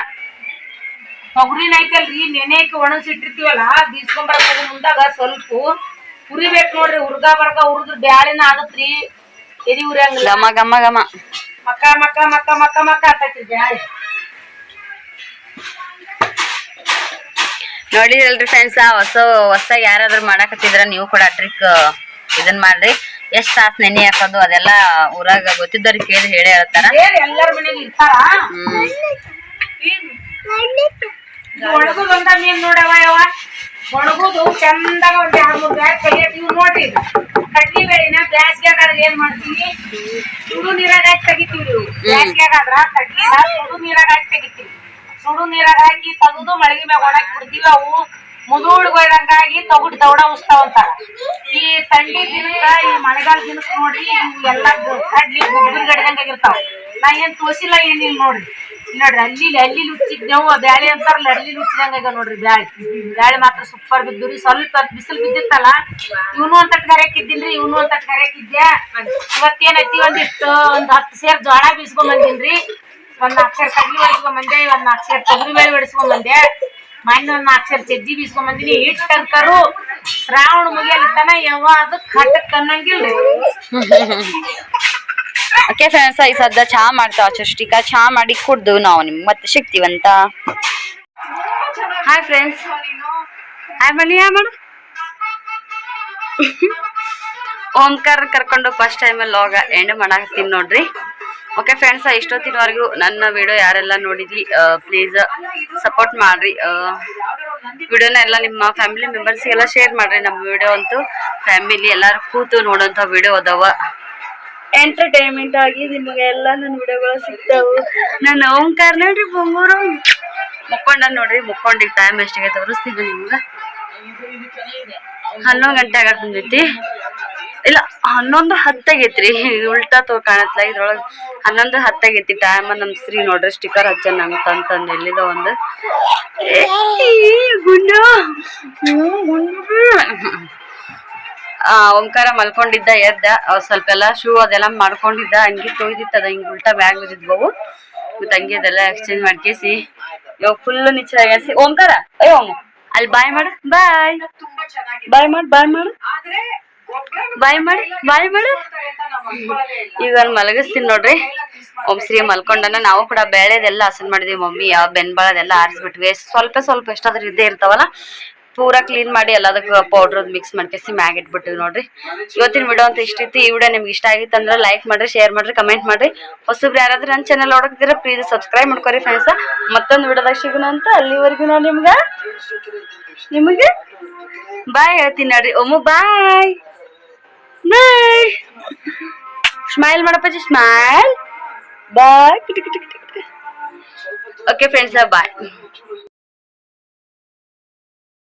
ತೊಗರಿನ ಐತಲ್ರಿ ನೆನೆಯಕ್ಕೆ ಒಣಗಿಸಿಟ್ಟಿರ್ತೀವಲ್ಲ ಬೀಸ್ಕೊಂಬರ ಮುಂದಾಗ ಸ್ವಲ್ಪ ಉರಿಬೇಕು ನೋಡ್ರಿ ಹುರ್ಗ ಬರ್ಗ ಹುರಿದ್ರ ಬ್ಯಾಳಿನ ಆಗತ್ರಿ. ಎದಿ ಉರಿಯಂಗಿಲ್ಲ
ಮಗ ಗಮ
ಮಕ್ಕ ಮಕ್ಕ ಮಕ್ಕ ಮಕ್ಕ ಮಕ್ಕ ಆತೈತ್ರಿ ಬ್ಯಾಳಿ.
ನೋಡಿರಲ್ರಿ ಫ್ರೆಂಡ್ಸ್ ಹೊಸ ಹೊಸ ಯಾರಾದ್ರೂ ಮಾಡಕತ್ತಿದ್ರ ನೀವು ಕೂಡ ಟ್ರಿಕ್ ಇದನ್ ಮಾಡ್ರಿ. ಎಷ್ಟ್ ತಾಸ್ ನೆನೆ ಹಾಕೋದು ಅದೆಲ್ಲ ಊರಾಗ ಗೊತ್ತಿದ್ದವ್ರಿಗೆ ಕೇಳಿ ಹೇಳಿ ಹೇಳ್ತಾರ.
ಒಣಗುದು ಚಂದಾಗ ಒಂದ್ ಎರಡ್ ಮೂರ್ ಬ್ಯಾಗ್ ನೋಡ್ರಿ ಕಡ್ಲಿ ಬೇಳಿನ ಬ್ಯಾಸ್ಗ್ಯಾಗ ಏನ್ ಮಾಡ್ತೀವಿ? ಸುಡು ನೀರಾಗ ಹಾಕಿ ತೆಗಿತೀವಿ ನೀವು ಬ್ಯಾಸ್ಗ್ಯಾಗ ಆದ್ರ ಸುಡು ನೀರಾಗ ಹಾಕಿ ತೆಗಿತೀವಿ. ಸುಡು ನೀರಾಗ ಹಾಕಿ ತಗದು ಮಳಗಿ ಮ್ಯಾಗ ಒಣಗಿ ಬಿಡ್ತೀವಿ, ಅವು ಮುದುಳ್ಗೊಯ್ದಂಗಾಗಿ ತಗುಡ್ ದೌಡ ಉಸ್ತಾವಂತಾರ ಈ ಥಂಡಿ ದಿನಕ್ಕ, ಈ ಮಳೆಗಾಲ ದಿನಕ್ಕ ನೋಡ್ರಿ ಎಲ್ಲಾ ಕಡ್ಲಿ ಗುಗ್ಗುರ್ ಗಡ್ದಂಗಾಗಿರ್ತಾವ ನಾ ಏನ್ ತೋಸಿಲ್ಲ ಏನಿಲ್ಲ ನೋಡ್ರಿ. ನೋಡ್ರಿ ಅಲ್ಲಿ ಅಲ್ಲಿ ಉಚ್ಚಿದ್ದೇವು ಬ್ಯಾಳಿ ಅಂತಾರಲ್ಲ ಅಲ್ಲಿ ಉಚ್ಚಿದಂಗ ನೋಡ್ರಿ ಬ್ಯಾಳಿ. ಬ್ಯಾಳಿ ಮಾತ್ರ ಸೂಪರ್ ಬಿದ್ದುರಿ ಸ್ವಲ್ಪ ಬಿಸಿಲು ಬಿದ್ದಿತ್ತಲ್ಲ, ಇವನು ಅಂತ ತಟ್ ಇವನು ಅಂತ ತಟ್ ಕರೆಯಾಕಿದ್ದೆ ಇವತ್ತೇನೈತಿ ಒಂದಿಷ್ಟು, ಒಂದ್ ಹತ್ತು ಸೇರ್ ಜೋಳ ಬೀಸ್ಕೊಂಡ್ ಬಂದಿನ್ರಿ ಒಂದ್ ನಾಲ್ಕು ಕಡ್ಲಿ ಹೊಡಿಸ್ಕೊಂಡ್ ಬಂದೆ ಒಂದ್ ನಾಲ್ಕು ಸೇರ್ ತೊಗರಿ ಬೇಳೆ ಹೊಡಿಸ್ಕೊಂಡ್ ಬಂದೆ ಮೊನ್ನೆ ಒಂದ್ ನಾಲ್ಕು ಸೇರ್ ಚಜ್ಜಿ ಬೀಸ್ಕೊಂಬಂದಿನಿ. ಇಟ್ಟು ಹಿಟ್ಟು ಅಂಕರು ಶ್ರಾವಣ ಮುಗಿಯಲಿತ್ತಾನ ಯಾವ ಅದು ಕಟ್ಟಕ್ ಅನ್ನಂಗಿಲ್ರಿ.
ಓಕೆ ಫ್ರೆಂಡ್ಸ್ ಈ ಸದ್ದ ಚಹಾ ಮಾಡ್ತಾವ ಚಷ್ಟಿಕ ಚಹಾ ಮಾಡಿ ಕುಡ್ದು ನಾವು ನಿಮ್ಗೆ ಮತ್ತೆ ಸಿಗ್ತೀವಂತ? ಹಾಯ್ ಫ್ರೆಂಡ್ಸ್ ಹಾಯ್ ಬನ್ನಿ ಹಾಯ್ ಮಾಡು? ಓಂಕಾರ ಕರ್ಕೊಂಡು ಫಸ್ಟ್ ಟೈಮಲ್ಲಿ ಹೋಗ ಎಂಡ್ ಮಾಡಾಕತ್ತೀನಿ ನೋಡ್ರಿ. ಓಕೆ ಫ್ರೆಂಡ್ಸ್ ಇಷ್ಟೊತ್ತಿನವರೆಗೂ ನನ್ನ ವಿಡಿಯೋ ಯಾರೆಲ್ಲ ನೋಡಿದ್ರಿ ಪ್ಲೀಸ್ ಸಪೋರ್ಟ್ ಮಾಡ್ರಿ. ವಿಡಿಯೋನ ಎಲ್ಲ ನಿಮ್ಮ ಫ್ಯಾಮಿಲಿ ಮೆಂಬರ್ಸ್ಗೆಲ್ಲ ಶೇರ್ ಮಾಡ್ರಿ. ನಮ್ಮ ವಿಡಿಯೋ ಅಂತೂ ಫ್ಯಾಮಿಲಿ ಎಲ್ಲರೂ ಕೂತು ನೋಡೋಂಥ ವಿಡಿಯೋ ಅದಾವ. ಎಂಟರ್ಟೈನ್ಮೆಂಟ್ ಆಗಿ ನಿಮಗೆಲ್ಲ ನನ್ನ ವಿಡಿಯೋಗಳು ಸಿಗ್ತಾವು. ನನ್ನ ಓಂಕಾರ ನೋಡ್ರಿ ಬೊಂಗೂರು ಮುಕ್ಕೊಂಡ ನೋಡ್ರಿ ಮುಕ್ಕೊಂಡಿಗೆ ಟೈಮ್ ಎಷ್ಟಿಗೆ ತೋರಿಸ್ತೀವಿ ನಿಮ್ಗೆ. ಹನ್ನೊಂದು ಗಂಟೆ ಆಗತ್ತೆ ಬಂದೈತಿ. ಹನ್ನೊಂದು ಹತ್ತಾಗೈತ್ರಿ. ಉಲ್ಟಾ ತೋ ಕಾಣತ್ಲ ಇದ್ರೊಳಗೆ ಹನ್ನೊಂದು ಹತ್ತಾಗೈತಿ ಟೈಮ್ ನಮ್ಮ ಸ್ತ್ರೀ ನೋಡ್ರಿ ಸ್ಟಿಕರ್ ಹಚ್ಚ ನಂಗೆ ತಂತಂದು ಎಲ್ಲಿದ ಒಂದು. ಗುಂಡು. ಓಂಕಾರ ಮಲ್ಕೊಂಡಿದ್ದ, ಎದ್ದ. ಸ್ವಲ್ಪ ಎಲ್ಲ ಶೂ ಅದೆಲ್ಲ ಮಾಡ್ಕೊಂಡಿದ್ದ. ಹಂಗೆ ತೊಯ್ದಿತ್ತದ ಹಿಂಗ್ ಉಲ್ಟಾ ಬ್ಯಾಗ್ ಬಿದ್ದಿದ್ವು ಮತ್ತೆ ಹಂಗೆ ಅದೆಲ್ಲ ಎಕ್ಸ್ಚೇಂಜ್ ಮಾಡ್ಕೇಸಿ. ಇವಾಗ ಫುಲ್ ನಿಚ್ಚರಾಗಿಸಿ ಓಂಕಾರ ಅಯ್ಯೋ ಅಲ್ಲಿ ಬಾಯ್ ಮಾಡು. ಬಾಯ್. ಬಾಯ್ ಮಾಡು ಬಾಯ್ ಮಾಡು. ಬಾಯ್ ಮಾಡಿ, ಬಾಯ್ ಮಾಡು. ಈಗ ಅಲ್ಲಿ ಮಲಗಿಸ್ತೀನಿ ನೋಡ್ರಿ. ಶ್ರೀ ಮಲ್ಕೊಂಡನ, ನಾವು ಕೂಡ ಬೇಳೆದೆಲ್ಲ ಹಸನ್ ಮಾಡಿದೀವಿ ಮಮ್ಮಿ, ಯಾವ ಬೆನ್ಬಾಳದೆಲ್ಲ ಆರಿಸ್ಬಿಟ್ವಿ. ಸ್ವಲ್ಪ ಸ್ವಲ್ಪ ಎಷ್ಟಾದ್ರೂ ಇದ್ದೇ ಇರ್ತಾವಲ್ಲ, ಪೂರಾ ಕ್ಲೀನ್ ಮಾಡಿ ಎಲ್ಲದಕ್ಕೂ ಪೌಡ್ರ್ ಮಿಕ್ಸ್ ಮಾಡ್ಕೇಸಿ ಮ್ಯಾಗ್ ಇಟ್ಬಿಟ್ಟಿವಿ ನೋಡ್ರಿ. ಇವತ್ತಿನ ವಿಡಿಯೋ ಅಂತ ಇಷ್ಟ ಇತ್ತು. ಈ ವಿಡಿಯೋ ನಿಮ್ಗೆ ಇಷ್ಟ ಆಗಿತ್ತು ಅಂದ್ರೆ ಲೈಕ್ ಮಾಡ್ರಿ ಶೇರ್ ಮಾಡ್ರಿ ಕಮೆಂಟ್ ಮಾಡ್ರಿ. ಹೊಸಬ್ರು ಯಾರಾದ್ರೂ ನನ್ನ ಚಾನಲ್ ನೋಡಕ್ತಿದ್ರೆ ಪ್ಲೀಸ್ ಸಬ್ಸ್ಕ್ರೈಬ್ ಮಾಡ್ಕೊರಿ ಫ್ರೆಂಡ್ಸ್ ಮತ್ತೊಂದು ವಿಡಿಯೋದಾಗ ಸಿಗೋಣ ಅಂತ ಅಲ್ಲಿವರೆಗೂ ನಾನು ನಿಮ್ಗೆ, ನಿಮಗೆ ಬಾಯ್ ಹೇಳ್ತೀನಿ ನೋಡ್ರಿ. ಒಮ್ಮು bye bye smile ಮಾಡಪ್ಪಾಜಿ smile bye okay friends bye